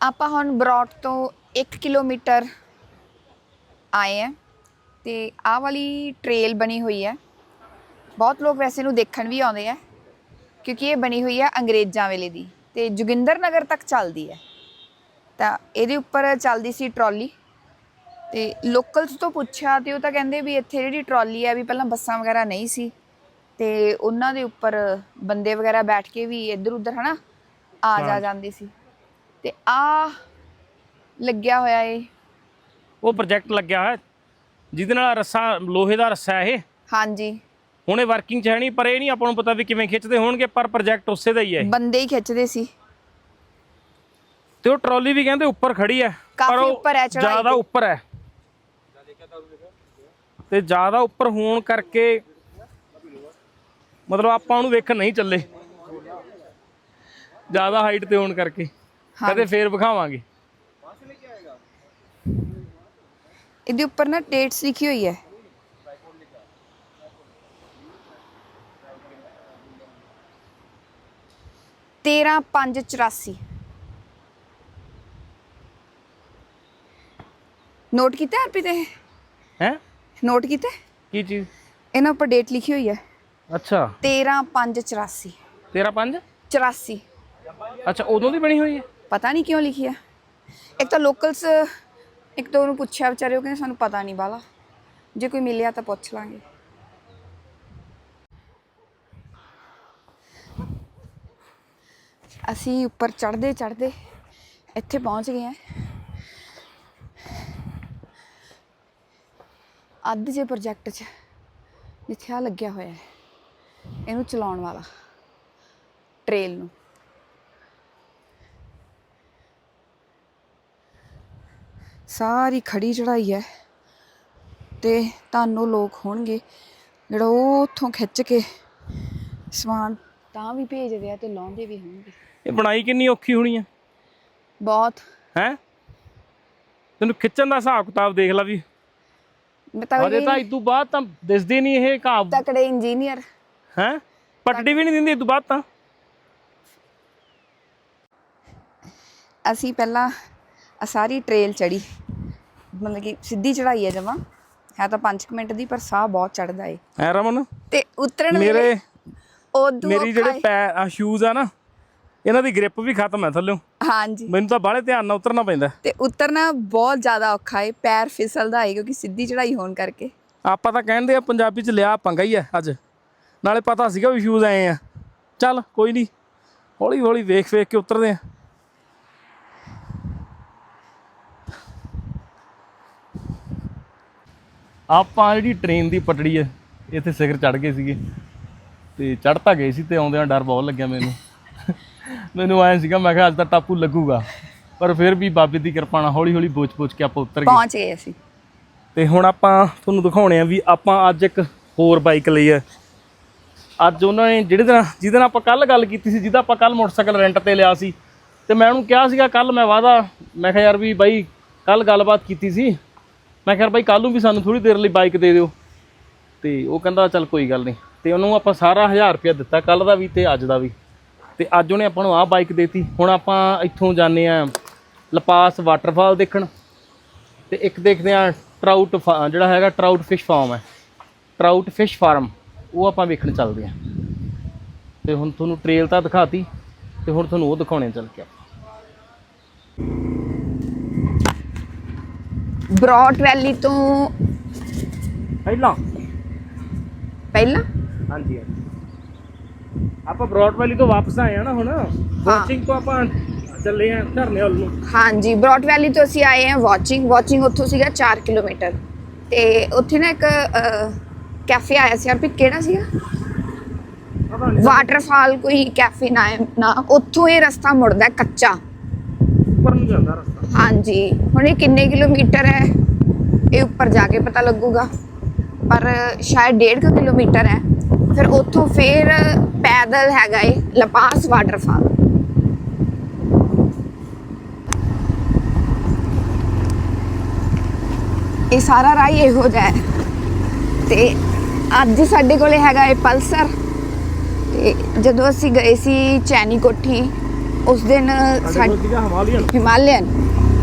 ਆਪਾਂ ਹੁਣ ਬਰੌਟ ਤੋਂ 1 ਕਿਲੋਮੀਟਰ ਆਏ ਆ ਤੇ ਆਹ ਵਾਲੀ ਟ੍ਰੇਲ ਬਣੀ ਹੋਈ ਹੈ ਬਹੁਤ ਲੋਕ ਵੈਸੇ ਨੂੰ ਦੇਖਣ ਵੀ ਆਉਂਦੇ ਆ ਕਿਉਂਕਿ ਇਹ ਬਣੀ ਹੋਈ ਹੈ ਅੰਗਰੇਜ਼ਾਂ ਵੇਲੇ ਦੀ ਤੇ ਜੋਗਿੰਦਰ ਨਗਰ ਤੱਕ ਚੱਲਦੀ ਹੈ ਤਾਂ ਇਹਦੇ ਉੱਪਰ ਚੱਲਦੀ ਸੀ ਟਰਾਲੀ ਤੇ ਲੋਕਲਸ ਤੋਂ ਪੁੱਛਿਆ ਤੇ ਉਹ ਤਾਂ ਕਹਿੰਦੇ ਵੀ ਇੱਥੇ ਜਿਹੜੀ ਟਰਾਲੀ ਹੈ ਵੀ ਪਹਿਲਾਂ ਬੱਸਾਂ ਵਗੈਰਾ ਨਹੀਂ ਸੀ ਤੇ ਉਹਨਾਂ ਦੇ ਉੱਪਰ ਬੰਦੇ ਵਗੈਰਾ ਬੈਠ ਕੇ ਵੀ ਇੱਧਰ ਉੱਧਰ ਹਨਾ ਆ ਜਾ। ਜਾਂਦੇ ਸੀ। ਤੇ ਆ ਲੱਗਿਆ ਹੋਇਆ ਏ। ਉਹ ਪ੍ਰੋਜੈਕਟ ਲੱਗਿਆ ਹੋਇਆ। ਜਿਹਦੇ ਨਾਲ ਰੱਸਾ ਲੋਹੇ ਦਾ ਰੱਸਾ ਹੈ ਇਹ। ਹਾਂਜੀ। ਹੁਣ ਇਹ ਵਰਕਿੰਗ ਚ ਹੈ ਨਹੀਂ ਪਰ ਇਹ ਨਹੀਂ ਆਪਾਂ ਨੂੰ ਪਤਾ ਵੀ ਕਿਵੇਂ ਖਿੱਚਦੇ ਹੋਣਗੇ ਪਰ ਪ੍ਰੋਜੈਕਟ ਉਸੇ ਦਾ ਹੀ ਹੈ। ਬੰਦੇ ਹੀ ਖਿੱਚਦੇ ਸੀ। ਤੇ ਉਹ ਟਰਾਲੀ ਵੀ ਕਹਿੰਦੇ ਉੱਪਰ ਖੜੀ ਹੈ ਕਾਫੀ ਉਹ ਉੱਪਰ ਹੈ ਚੜ੍ਹਾਈ ਜ਼ਿਆਦਾ। ਉੱਪਰ ਹੈ। ਤੇ ਜ਼ਿਆਦਾ ਉੱਪਰ ਹੋਣ ਕਰਕੇ ਮਤਲਬ ਆਪਾਂ ਉਹਨੂੰ ਵੇਖਣ ਨਹੀਂ ਚੱਲੇ। ਜ਼ਿਆਦਾ ਹਾਈਟ ਤੇ ਹੋਣ ਕਰਕੇ। ਕਦੇ ਫੇਰ ਵਿਖਾਵਾਂਗੇ। ਇਹਦੇ ਉੱਪਰ ਨਾ ਡੇਟਸ ਲਿਖੀ ਹੋਈ ਹੈ। ਤੇਰਾਂ ਪੰਜ ਚੁਰਾਸੀ। ਨੋਟ ਕੀਤਾ ਅਰਪਿਤ ਇਹ? ਹੈ? ਨੋਟ ਕੀਤਾ ਕੀ ਚੀਜ਼? ਇਹਨਾਂ ਉੱਪਰ ਡੇਟ ਲਿਖੀ ਹੋਈ ਹੈ। ਅੱਛਾ। 13 5 84 ਤੇਰਾ ਪੰਜ? 84 ਅੱਛਾ ਉਦੋਂ ਦੀ ਬਣੀ ਹੋਈ ਹੈ। ਪਤਾ ਨਹੀਂ ਕਿਉਂ ਲਿਖੀ ਹੈ ਇੱਕ ਤਾਂ ਲੋਕਲਸ ਇੱਕ ਤਾਂ ਉਹਨੂੰ ਪੁੱਛਿਆ ਵਿਚਾਰੇ ਉਹ ਕਹਿੰਦੇ ਸਾਨੂੰ ਪਤਾ ਨਹੀਂ ਬਾਲਾ। ਜੇ ਕੋਈ ਮਿਲਿਆ ਤਾਂ ਪੁੱਛ ਲਾਂਗੇ। ਅਸੀਂ ਉੱਪਰ ਚੜਦੇ ਚੜਦੇ ਇੱਥੇ ਪਹੁੰਚ ਗਏ ਹਾਂ। ਅੱਧ ਜੇ ਪ੍ਰੋਜੈਕਟ 'ਚ ਜਿੱਥੇ ਆ ਲੱਗਿਆ ਹੋਇਆ ਹੈ, ਇਹਨੂੰ ਚਲਾਉਣ ਵਾਲਾ ਟ੍ਰੇਲ ਨੂੰ। ਸਾਰੀ ਖੜੀ ਚੜਾਈ ਹੈ ਤੇ ਤੁਹਾਨੂੰ ਲੋਕ ਹੋਣਗੇ। ਜਿਹੜਾ ਉਹ ਉੱਥੋਂ ਖਿੱਚ ਕੇ ਸਮਾਨ ਤਾਂ ਵੀ ਭੇਜਦੇ ਆ ਤੇ ਲਾਉਂਦੇ ਵੀ ਹੋਣਗੇ। ਇਹ ਬਣਾਈ ਕਿੰਨੀ ਔਖੀ ਹੋਣੀ ਹੈ ਬਹੁਤ। ਹੈ? ਤੈਨੂੰ ਖਿੱਚਣ ਦਾ ਹਿਸਾਬ ਕਿਤਾਬ ਦੇਖ ਲੈ ਵੀ। ਅਜੇ ਤਾਂ ਇਦੋਂ ਬਾਅਦ ਤਾਂ ਦਿਸਦੇ ਨਹੀਂ ਇਹ ਘਾਹ। ਤਕੜੇ ਇੰਜੀਨੀਅਰ। ਹੈ? ਪਟੜੀ ਵੀ ਨਹੀਂ ਦਿੰਦੀ ਇਦੋਂ ਬਾਅਦ ਤਾਂ। ਅਸੀਂ ਪਹਿਲਾਂ ਆ ਸਾਰੀ ਟ੍ਰੇਲ ਚੜੀ ਮਤਲਬ ਕਿ ਸਿੱਧੀ ਚੜਾਈ ਹੈ ਜਮਾ। ਹੈ ਤਾਂ 5 ਮਿੰਟ ਦੀ ਪਰ ਸਾਹ ਬਹੁਤ ਚੜਦਾ ਏ। ਐ ਰਮਨ ਤੇ ਉਤਰਨ ਮੇਰੇ ਉਦੋਂ ਮੇਰੀ ਜਿਹੜੇ ਏ। ਪੈ ਆ ਸ਼ੂਜ਼ ਆ ਨਾ ਇਹਨਾਂ ਦੀ ਗ੍ਰਿਪ ਵੀ ਖਤਮ ਹੈ ਥੱਲੇ। ਹਾਂਜੀ। ਮੈਨੂੰ ਤਾਂ ਬਾਹਲੇ ਧਿਆਨ ਨਾਲ ਉਤਰਨਾ ਪੈਂਦਾ। ਤੇ ਉਤਰਨਾ ਬਹੁਤ ਜ਼ਿਆਦਾ ਔਖਾ ਏ ਪੈਰ ਫਿਸਲਦਾ ਏ ਕਿਉਂਕਿ ਸਿੱਧੀ ਚੜਾਈ ਹੋਣ ਕਰਕੇ। ਆਪਾਂ ਤਾਂ ਕਹਿੰਦੇ ਆ ਪੰਜਾਬੀ ਚ ਲਿਆ ਪੰਗਾ ਹੀ ਆ ਅੱਜ। ਨਾਲੇ ਪਤਾ ਸੀਗਾ ਵੀ ਸ਼ੂਜ਼ ਆਏ ਆ। ਚੱਲ ਕੋਈ ਨਹੀਂ ਹੌਲੀ ਹੌਲੀ ਵੇਖ ਵੇਖ ਕੇ ਉਤਰਦੇ ਆ। ਆਪਾਂ ਜਿਹੜੀ ਟ੍ਰੇਨ ਦੀ ਪਟੜੀ ਹੈ ਇੱਥੇ ਸਿਖਰ ਚੜ ਗਏ ਸੀਗੇ। ਤੇ ਚੜ ਤਾਂ ਗਏ ਸੀ ਤੇ ਆਉਂਦਿਆਂ ਡਰ ਬਹੁਤ ਲੱਗਿਆ ਮੈਨੂੰ। ਮੈਨੂੰ ਆਇਆ ਸੀਗਾ ਮੈਂ ਕਿਹਾ ਅੱਜ ਤਾਂ ਟਾਪੂ ਲੱਗੂਗਾ। ਪਰ ਫਿਰ ਵੀ ਬਾਬੇ ਦੀ ਕਿਰਪਾ ਨਾਲ ਹੌਲੀ ਹੌਲੀ ਬੋਚ-ਬੋਚ ਕੇ ਆਪਾਂ ਉਤਰ ਗਏ। ਪਹੁੰਚ ਗਏ ਅਸੀਂ। ਤੇ ਹੁਣ ਆਪਾਂ ਤੁਹਾਨੂੰ ਦਿਖਾਉਣੇ ਆ ਵੀ ਆਪਾਂ ਅੱਜ ਇੱਕ ਹੋਰ ਬਾਈਕ ਲਈ ਹੈ। ਅੱਜ ਉਹਨਾਂ ਨੇ ਜਿਹੜੇ ਦਿਨ ਜਿਹਦੇ ਨਾਲ ਆਪਾਂ ਕੱਲ ਗੱਲ ਕੀਤੀ ਸੀ ਜਿਹਦਾ ਆਪਾਂ ਕੱਲ ਮੋਟਰਸਾਈਕਲ ਰੈਂਟ ਤੇ ਲਿਆ ਸੀ। ਤੇ ਮੈਂ ਉਹਨੂੰ ਕਿਹਾ ਸੀਗਾ ਕੱਲ ਮੈਂ ਵਾਦਾ ਮੈਂ ਕਿਹਾ ਯਾਰ ਵੀ ਬਾਈ ਕੱਲ ਗੱਲਬਾਤ ਕੀਤੀ ਸੀ। ਮੈਂ ਕਿਹਾ ਯਾਰ ਬਾਈ ਕੱਲ ਨੂੰ ਵੀ ਸਾਨੂੰ ਥੋੜੀ ਦੇਰ ਲਈ ਬਾਈਕ ਦੇ ਦਿਓ। ਤੇ ਉਹ ਕਹਿੰਦਾ ਚੱਲ ਕੋਈ ਗੱਲ ਨਹੀਂ। ਤੇ ਉਹਨੂੰ ਆਪਾਂ ਸਾਰਾ 1000 ਰੁਪਇਆ ਦਿੱਤਾ ਕੱਲ ਦਾ ਵੀ ਤੇ ਅੱਜ ਦਾ ਵੀ। ਤੇ ਅੱਜ ਉਹਨੇ ਆਪਾਂ ਨੂੰ ਆਹ ਬਾਈਕ ਦੇਤੀ। ਹੁਣ ਆਪਾਂ ਇੱਥੋਂ ਜਾਂਦੇ ਆ ਲਪਾਸ ਵਾਟਰਫਾਲ ਦੇਖਣ। ਤੇ ਇੱਕ ਦੇਖਦੇ ਆ ਟਰਾਊਟ ਫਾ- ਜਿਹੜਾ ਹੈਗਾ ਟਰਾਊਟ ਫਿਸ਼ ਫਾਰਮ ਹੈ। ਟਰਾਊਟ ਫਿਸ਼ ਫਾਰਮ ਉਹ ਆਪਾਂ ਵੇਖਣ ਚੱਲਦੇ ਆ ਤੇ ਹੁਣ ਤੁਹਾਨੂੰ ਟ੍ਰੇਲ ਤਾਂ ਦਿਖਾਤੀ। ਤੇ ਹੁਣ ਤੁਹਾਨੂੰ ਉਹ ਦਿਖਾਉਣੇ ਚੱਲ ਕੇ ਆਪਾਂ। ਬ੍ਰੌਡ ਵੈਲੀ ਤੋਂ ਪਹਿਲਾਂ? ਪਹਿਲਾਂ? ਹਾਂਜੀ ਆਪਾਂ ਬ੍ਰੌਡ ਵੈਲੀ ਤੋਂ ਵਾਪਸ ਆਏ ਆ ਨਾ ਹੁਣ। ਵਾਚਿੰਗ ਤੋਂ ਆਪਾਂ ਚੱਲੇ ਆ ਝਰਨੇ ਵੱਲ ਨੂੰ। ਹਾਂਜੀ ਬ੍ਰੌਡ ਵੈਲੀ ਤੋਂ ਅਸੀਂ ਆਏ ਹਾਂ ਵਾਚਿੰਗ। ਵਾਚਿੰਗ ਉੱਥੋਂ ਸੀਗਾ 4 ਕਿਲੋਮੀਟਰ। ਤੇ ਉੱਥੇ ਨਾ ਇੱਕ ਕੈਫੇ ਆਇਆ ਸੀ। ਅਰਪੀ ਕਿਹੜਾ ਸੀਗਾ? ਪਤਾ ਨਹੀਂ ਵਾਟਰਫਾਲ ਕੋਈ ਕੈਫੇ ਨਾ ਨਾ। ਉੱਥੋਂ ਇਹ ਰਸਤਾ ਮੁੜਦਾ ਹੈ ਕੱਚਾ। ਉੱਪਰ ਨੂੰ ਜਾਂਦਾ ਰਸਤਾ। ਹਾਂਜੀ। ਹੁਣ ਇਹ ਕਿੰਨੇ ਕਿਲੋਮੀਟਰ ਹੈ? ਇਹ ਉੱਪਰ ਜਾ ਕੇ ਪਤਾ ਲੱਗੂਗਾ। ਪਰ ਸ਼ਾਇਦ 1.5 ਕਿਲੋਮੀਟਰ ਹੈ। ਫਿਰ ਉੱਥੋਂ ਫਿਰ ਪੈਦਲ ਹੈਗਾ ਏ ਲਪਾਸ ਵਾਟਰਫਾਲ ਇਹ ਸਾਰਾ ਰਾਹ ਇਹੋ ਜਿਹਾ ਹੈ। ਤੇ ਅੱਜ ਸਾਡੇ ਕੋਲੇ ਹੈਗਾ ਏ ਪਲਸਰ। ਤੇ ਜਦੋਂ ਅਸੀਂ ਗਏ ਸੀ ਚੈਨੀ ਕੋਠੀ ਉਸ ਦਿਨ ਸਾਡੇ ਸੀਗਾ ਹਿਮਾਲਯਨ ਹਿਮਾਲਯਨ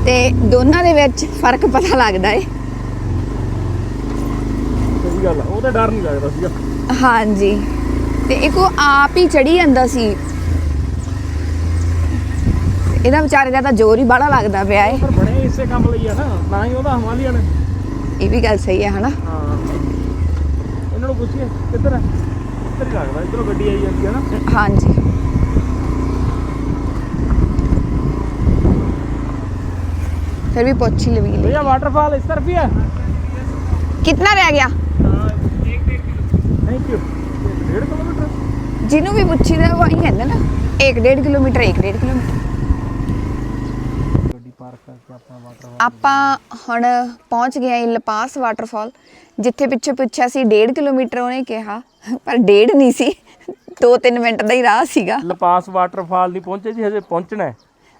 ਤੇ ਦੋਨਾਂ ਦੇ ਵਿੱਚ ਫ਼ਰਕ ਪਤਾ ਲੱਗਦਾ ਏ। ਸਹੀ ਗੱਲ ਆ ਉਹ ਤਾਂ ਡਰ ਨਹੀਂ ਲੱਗਦਾ ਸੀਗਾ। ਹਾਂਜੀ। ਤੇ ਇੱਕ ਉਹ ਆਪ ਹੀ ਚੜੀ ਜਾਂਦਾ ਸੀ। ਇਹਦਾ ਵਿਚਾਰੇ ਦਾ ਤਾਂ ਜ਼ੋਰ ਹੀ ਬੜਾ ਲੱਗਦਾ ਪਿਆ ਏ। ਪਰ ਬਣੇ ਇਸੇ ਕੰਮ ਲਈ ਆ ਨਾ ਨਾ ਹੀ ਉਹਦਾ ਹਿਮਾਲਯਨ ਇਹ ਵੀ ਗੱਲ ਸਹੀ ਹੈ ਹਨਾ? ਹਾਂ। ਇਹਨਾਂ ਨੂੰ ਪੁੱਛੀਏ ਕਿੱਧਰ ਹੈ ਇੱਧਰ ਹੀ ਲੱਗਦਾ? ਇੱਧਰੋਂ ਗੱਡੀ ਆਈ ਜਾਂਦੀ ਹੈ ਨਾ। ਹਾਂਜੀ। फिर भी पोछी लगी ले भैया वाटरफॉल इस तरफ ही है कितना रह गया थैंक यू डेढ़ किलोमीटर ਜਿਹਨੂੰ ਵੀ ਪੁੱਛੀਦਾ ਉਹ ਹੀ ਕਹਿੰਦਾ ਨਾ 1.5 ਕਿਲੋਮੀਟਰ 1.5 ਕਿਲੋਮੀਟਰ ਗੱਡੀ ਪਾਰਕ ਕਰਕੇ ਆਪਣਾ ਵਾਟਰਫਾਲ ਆਪਾਂ ਹੁਣ ਪਹੁੰਚ ਗਏ ਹਾਂ ਲਪਾਸ ਵਾਟਰਫਾਲ ਜਿੱਥੇ ਪਿੱਛੇ ਪੁੱਛਿਆ ਸੀ 1.5 ਕਿਲੋਮੀਟਰ ਉਹਨੇ ਕਿਹਾ ਪਰ 1.5 ਨਹੀਂ ਸੀ 2-3 ਮਿੰਟ ਦਾ ਹੀ ਰਾਹ ਸੀਗਾ ਲਪਾਸ ਵਾਟਰਫਾਲ ਨਹੀਂ ਪਹੁੰਚੇ ਜੀ ਹਜੇ ਪਹੁੰਚਣਾ ਹੈ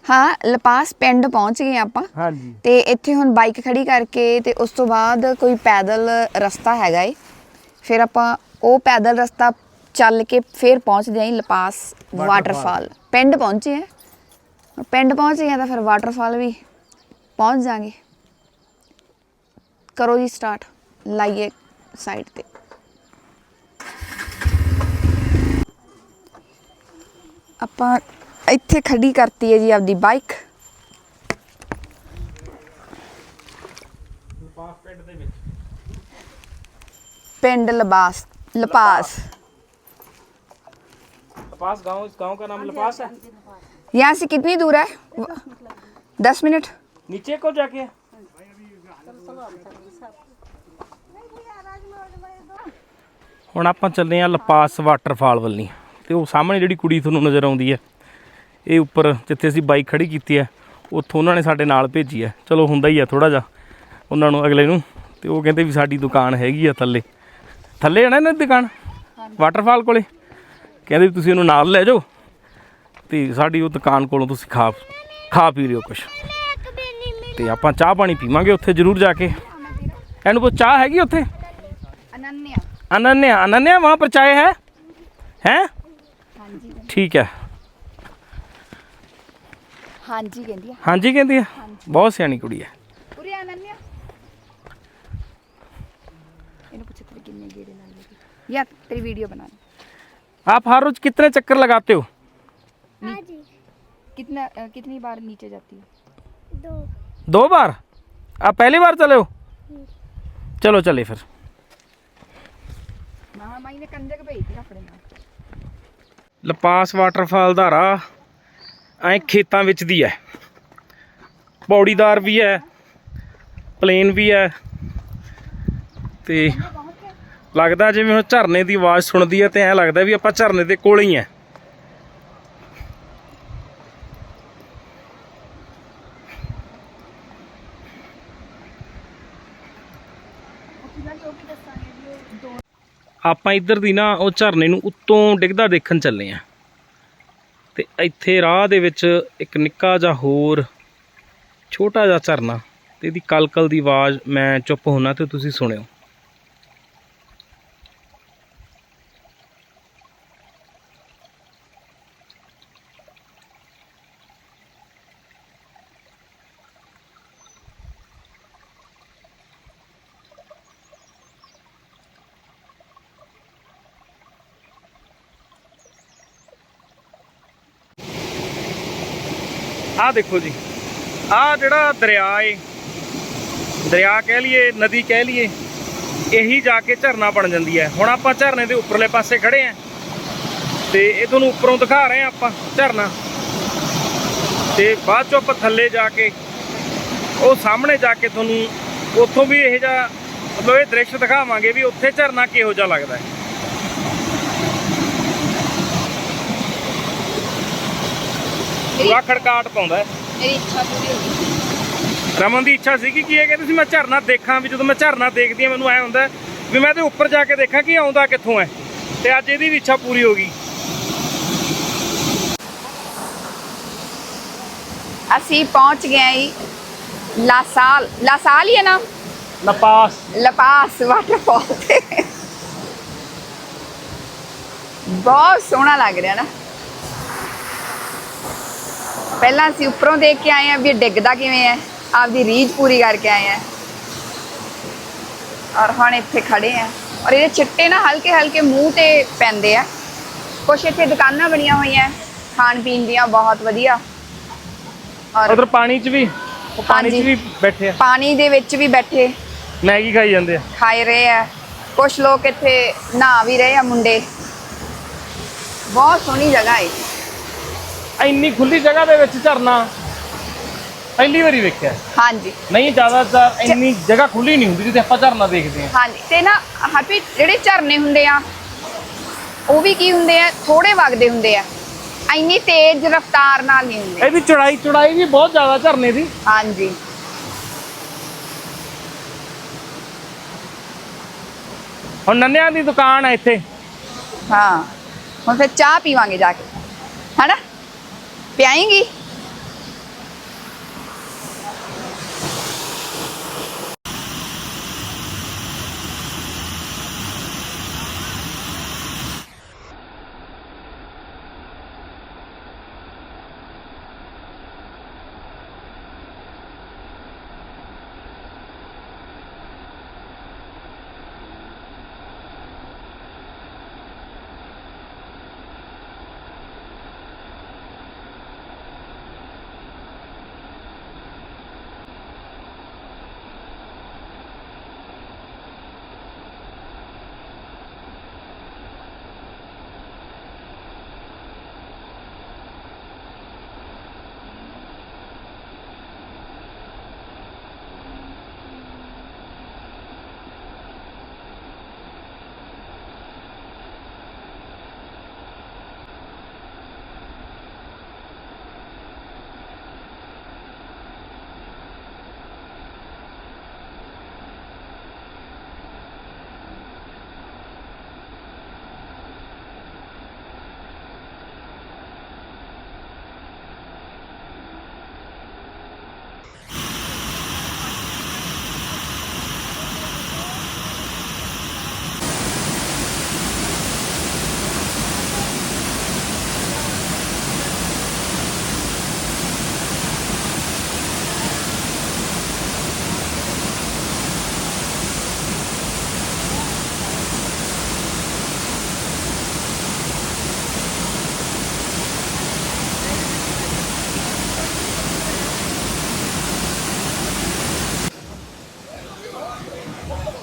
ਹਾਂ ਲਪਾਸ ਪਿੰਡ ਪਹੁੰਚ ਗਏ ਆਪਾਂ। ਹਾਂਜੀ। ਤੇ ਇੱਥੇ ਹੁਣ ਬਾਈਕ ਖੜੀ ਕਰਕੇ ਤੇ ਉਸ ਤੋਂ ਬਾਅਦ ਕੋਈ ਪੈਦਲ ਰਸਤਾ ਹੈਗਾ ਏ। ਫਿਰ ਆਪਾਂ ਉਹ ਪੈਦਲ ਰਸਤਾ ਚੱਲ ਕੇ ਫਿਰ ਪਹੁੰਚਦੇ ਆਂ ਲਪਾਸ ਵਾਟਰਫਾਲ ਪਿੰਡ ਪਹੁੰਚੇ ਆ। ਪਿੰਡ ਪਹੁੰਚ ਗਏ ਤਾਂ ਫਿਰ ਵਾਟਰਫਾਲ ਵੀ ਪਹੁੰਚ ਜਾਾਂਗੇ। ਕਰੋ ਜੀ ਸਟਾਰਟ ਲਾਈਏ ਸਾਈਡ ਤੇ। ਆਪਾਂ ਇੱਥੇ ਖੜੀ ਕਰਤੀ ਹੈ ਜੀ ਆਪਦੀ ਬਾਈਕ ਲਪਾਸ ਪਿੰਡ ਦੇ ਵਿੱਚ ਪਿੰਡ ਲਬਾਸ ਲਪਾਸ लपास गांव इस गांव का नाम लपास है यहाँ से कितनी दूर है दस मिनट नीचे को जाके है ਹੁਣ ਆਪਾਂ ਚੱਲੇ ਆ ਲਪਾਸ ਵਾਟਰਫਾਲ ਵੱਲੀ ਤੇ ਉਹ ਸਾਹਮਣੇ ਜਿਹੜੀ ਕੁੜੀ ਤੁਹਾਨੂੰ ਨਜ਼ਰ ਆਉਂਦੀ ਹੈ ਇਹ ਉੱਪਰ ਜਿੱਥੇ ਅਸੀਂ ਬਾਈਕ ਖੜੀ ਕੀਤੀ ਹੈ ਉੱਥੋਂ ਉਹਨਾਂ ਨੇ ਸਾਡੇ ਨਾਲ ਭੇਜੀ ਹੈ। ਚਲੋ ਹੁੰਦਾ ਹੀ ਆ ਥੋੜਾ ਜਿਹਾ ਉਹਨਾਂ ਨੂੰ ਅਗਲੇ ਨੂੰ ਤੇ ਉਹ ਕਹਿੰਦੇ ਵੀ ਸਾਡੀ ਦੁਕਾਨ ਹੈਗੀ ਆ ਥੱਲੇ। ਥੱਲੇ ਹੈ ਨਾ ਇਹਨਾਂ ਦੀ ਦੁਕਾਨ? ਵਾਟਰਫਾਲ ਕੋਲੇ? ਕਹਿੰਦੇ ਵੀ ਤੁਸੀਂ ਉਹਨੂੰ ਨਾਲ ਲੈ ਜਾਓ ਤੇ ਸਾਡੀ ਉਹ ਦੁਕਾਨ ਕੋਲੋਂ ਤੁਸੀਂ ਖਾ ਖਾ ਪੀ ਲਿਓ ਕੁਛ। ਤੇ ਆਪਾਂ ਚਾਹ ਪਾਣੀ ਪੀਵਾਂਗੇ ਉੱਥੇ ਜ਼ਰੂਰ ਜਾ ਕੇ। ਇਹਨੂੰ ਕੋ ਚਾਹ ਹੈਗੀ ਉੱਥੇ? ਅਨੰਨਿਆ। ਅਨੰਨਿਆ ਅਨੰਨਿਆ ਵਾਂ ਪਰ ਚਾਹ ਹੈ? ਹੈ? ਹਾਂਜੀ। ਠੀਕ ਹੈ। है हाँ जी कहती है ਹਾਂਜੀ ਕਹਿੰਦੀ ਹੈ ਬਹੁਤ ਸਿਆਣੀ ਕੁੜੀ ਹੈ पूरी अनन्या इन्हें पूछे तेरे कितने गेड़े लगे या तेरी वीडियो बना आप हर रोज कितने चक्कर लगाते हो कितना अ, कितनी बार नीचे जाती है दो बार आप पहली बार चले हो चलो चले फिर मामा माई ने कंधे के पे थी अपने नाल ਲਪਾਸ ਵਾਟਰਫਾਲ ਦਾ ਰਾਹ ਐ ਖੇਤਾਂ ਵਿੱਚ ਦੀ ਹੈ ਪੌੜੀਦਾਰ ਵੀ ਹੈ ਪਲੇਨ ਵੀ ਹੈ ਤੇ ਲੱਗਦਾ ਜਿਵੇਂ ਹੁਣ ਝਰਨੇ ਦੀ ਆਵਾਜ਼ ਸੁਣਦੀ ਹੈ ਤੇ ਐ ਲੱਗਦਾ ਵੀ ਆਪਾਂ ਝਰਨੇ ਦੇ ਕੋਲ ਹੀ ਐ। ਆਪਾਂ ਇੱਧਰ ਦੀ ਨਾ ਉਹ ਝਰਨੇ ਨੂੰ ਉੱਤੋਂ ਡਿੱਗਦਾ ਦੇਖਣ ਚੱਲੇ ਆ। ਤੇ ਇੱਥੇ ਰਾਹ ਦੇ ਵਿੱਚ ਇੱਕ ਨਿੱਕਾ ਜਿਹਾ ਹੋਰ ਛੋਟਾ ਜਿਹਾ ਝਰਨਾ ਤੇ ਇਹਦੀ ਕਲਕਲ ਦੀ ਆਵਾਜ਼ ਮੈਂ ਚੁੱਪ ਹੋਣਾ ਤੇ ਤੁਸੀਂ ਸੁਣਿਓ। ਆਹ ਦੇਖੋ ਜੀ ਆਹ ਜਿਹੜਾ ਦਰਿਆ ਏ, ਦਰਿਆ ਕਹਿ ਲਈਏ, ਨਦੀ ਕਹਿ ਲਈਏ, ਇਹੀ ਜਾ ਕੇ ਝਰਨਾ ਬਣ ਜਾਂਦੀ ਹੈ। ਹੁਣ ਆਪਾਂ ਝਰਨੇ ਦੇ ਉੱਪਰਲੇ ਪਾਸੇ ਖੜੇ ਆਂ ਤੇ ਇਹ ਤੁਹਾਨੂੰ ਉੱਪਰੋਂ ਦਿਖਾ ਰਹੇ ਆਂ ਆਪਾਂ ਝਰਨਾ। ਤੇ ਬਾਅਦ ਚੋਂ ਆਪਾਂ ਥੱਲੇ ਜਾ ਕੇ, ਉਹ ਸਾਹਮਣੇ ਜਾ ਕੇ ਤੁਹਾਨੂੰ ਉੱਥੋਂ ਵੀ ਇਹ ਜਿਹਾ ਮਤਲਬ ਇਹ ਦ੍ਰਿਸ਼ ਦਿਖਾਵਾਂਗੇ ਵੀ ਉੱਥੇ ਝਰਨਾ ਕਿਹੋ ਜਿਹਾ ਲੱਗਦਾ ਹੈ। ਪੂਰਾ ਖੜਕਾਟ ਪਾਉਂਦਾ ਰਮਨ ਦੀ ਇੱਛਾ ਸੀ ਕਿ ਕੀ ਇਹ ਕਹਿੰਦੇ ਸੀ ਮੈਂ ਝਰਨਾ ਦੇਖਾਂ ਵੀ ਜਦੋਂ ਮੈਂ ਝਰਨਾ ਦੇਖਦੀ ਆ ਮੈਨੂੰ ਐ ਹੁੰਦਾ ਵੀ ਮੈਂ ਤੇ ਉੱਪਰ ਜਾ ਕੇ ਦੇਖਾਂ ਕਿ ਆਉਂਦਾ ਕਿੱਥੋਂ ਹੈ। ਤੇ ਅੱਜ ਇਹਦੀ ਵੀ ਇੱਛਾ ਪੂਰੀ ਹੋ ਗਈ। ਅਸੀਂ ਪਹੁੰਚ ਗਏ ਜੀ ਲਾਸਾਲ। ਲਾਸਾਲ ਹੀ ਹੈ ਨਾ? ਲਪਾਸ। ਲਪਾਸ ਵਾਟਰਫਾਲ ਤੇ। ਬਹੁਤ ਸੋਹਣਾ ਲੱਗ ਰਿਹਾ ਨਾ। ਪਹਿਲਾਂ ਅਸੀਂ ਉੱਪਰੋਂ ਦੇਖ ਕੇ ਆਏ ਆ ਵੀ ਇਹ ਡਿੱਗਦਾ ਕਿਵੇਂ ਹੈ। ਆਪਦੀ ਰੀਝ ਪੂਰੀ ਕਰਕੇ ਆਏ ਆ ਔਰ ਹੁਣ ਇੱਥੇ ਖੜੇ ਆ ਔਰ ਇਹਦੇ ਚਿੱਟੇ ਨਾ ਹਲਕੇ ਹਲਕੇ ਮੂੰਹ ਤੇ ਪੈਂਦੇ ਆ। ਕੁਛ ਇੱਥੇ ਦੁਕਾਨਾਂ ਬਣੀਆਂ ਹੋਈਆਂ ਖਾਣ ਪੀਣ ਦੀਆਂ ਬਹੁਤ ਵਧੀਆ। ਔਰ ਉਧਰ ਪਾਣੀ 'ਚ ਵੀ ਉਹ ਪਾਣੀ 'ਚ ਹਾਂਜੀ। ਵੀ ਬੈਠੇ ਆ। ਪਾਣੀ ਦੇ ਵਿੱਚ ਵੀ ਬੈਠੇ। ਮੈਗੀ ਖਾਈ ਜਾਂਦੇ ਆ। ਖਾਏ ਰਹੇ ਆ। ਕੁਛ ਲੋਕ ਇੱਥੇ ਨਹਾ ਵੀ ਰਹੇ ਆ ਮੁੰਡੇ। ਬਹੁਤ ਸੋਹਣੀ ਜਗ੍ਹਾ ਹੈ। ਇੰਨੀ ਖੁੱਲੀ ਜਗ੍ਹਾ ਦੇ ਵਿੱਚ ਝਰਨਾ ਪਹਿਲੀ ਵਾਰੀ ਵੇਖਿਆ। ਹਾਂਜੀ। ਨਹੀਂ ਜ਼ਿਆਦਾਤਰ ਇੰਨੀ ਜਗ੍ਹਾ ਖੁੱਲੀ ਨਹੀਂ ਹੁੰਦੀ ਜਿੱਥੇ ਆਪਾਂ ਝਰਨਾ ਦੇਖਦੇ ਆ ਹਾਂਜੀ। ਤੇ ਨਾ ਹੈਪੀ ਜਿਹੜੇ ਝਰਨੇ ਹੁੰਦੇ ਆ ਉਹ ਵੀ ਕੀ ਹੁੰਦੇ ਆ? ਥੋੜੇ ਵਗਦੇ ਹੁੰਦੇ ਆ। ਇੰਨੀ ਤੇਜ਼ ਰਫ਼ਤਾਰ ਨਾਲ ਨਹੀਂ ਹੁੰਦੇ। ਇਹਦੀ ਚੜਾਈ ਚੜਾਈ ਵੀ ਬਹੁਤ ਜ਼ਿਆਦਾ ਝਰਨੇ ਦੀ। ਹਾਂਜੀ। ਹੁਣ ਨੰਨਿਆਂ ਦੀ ਦੁਕਾਨ ਹੈ ਇੱਥੇ। ਹਾਂ। ਹੁਣ ਫਿਰ ਚਾਹ ਪੀਵਾਂਗੇ ਜਾ ਕੇ। ਪਿਆਏਂਗੀ?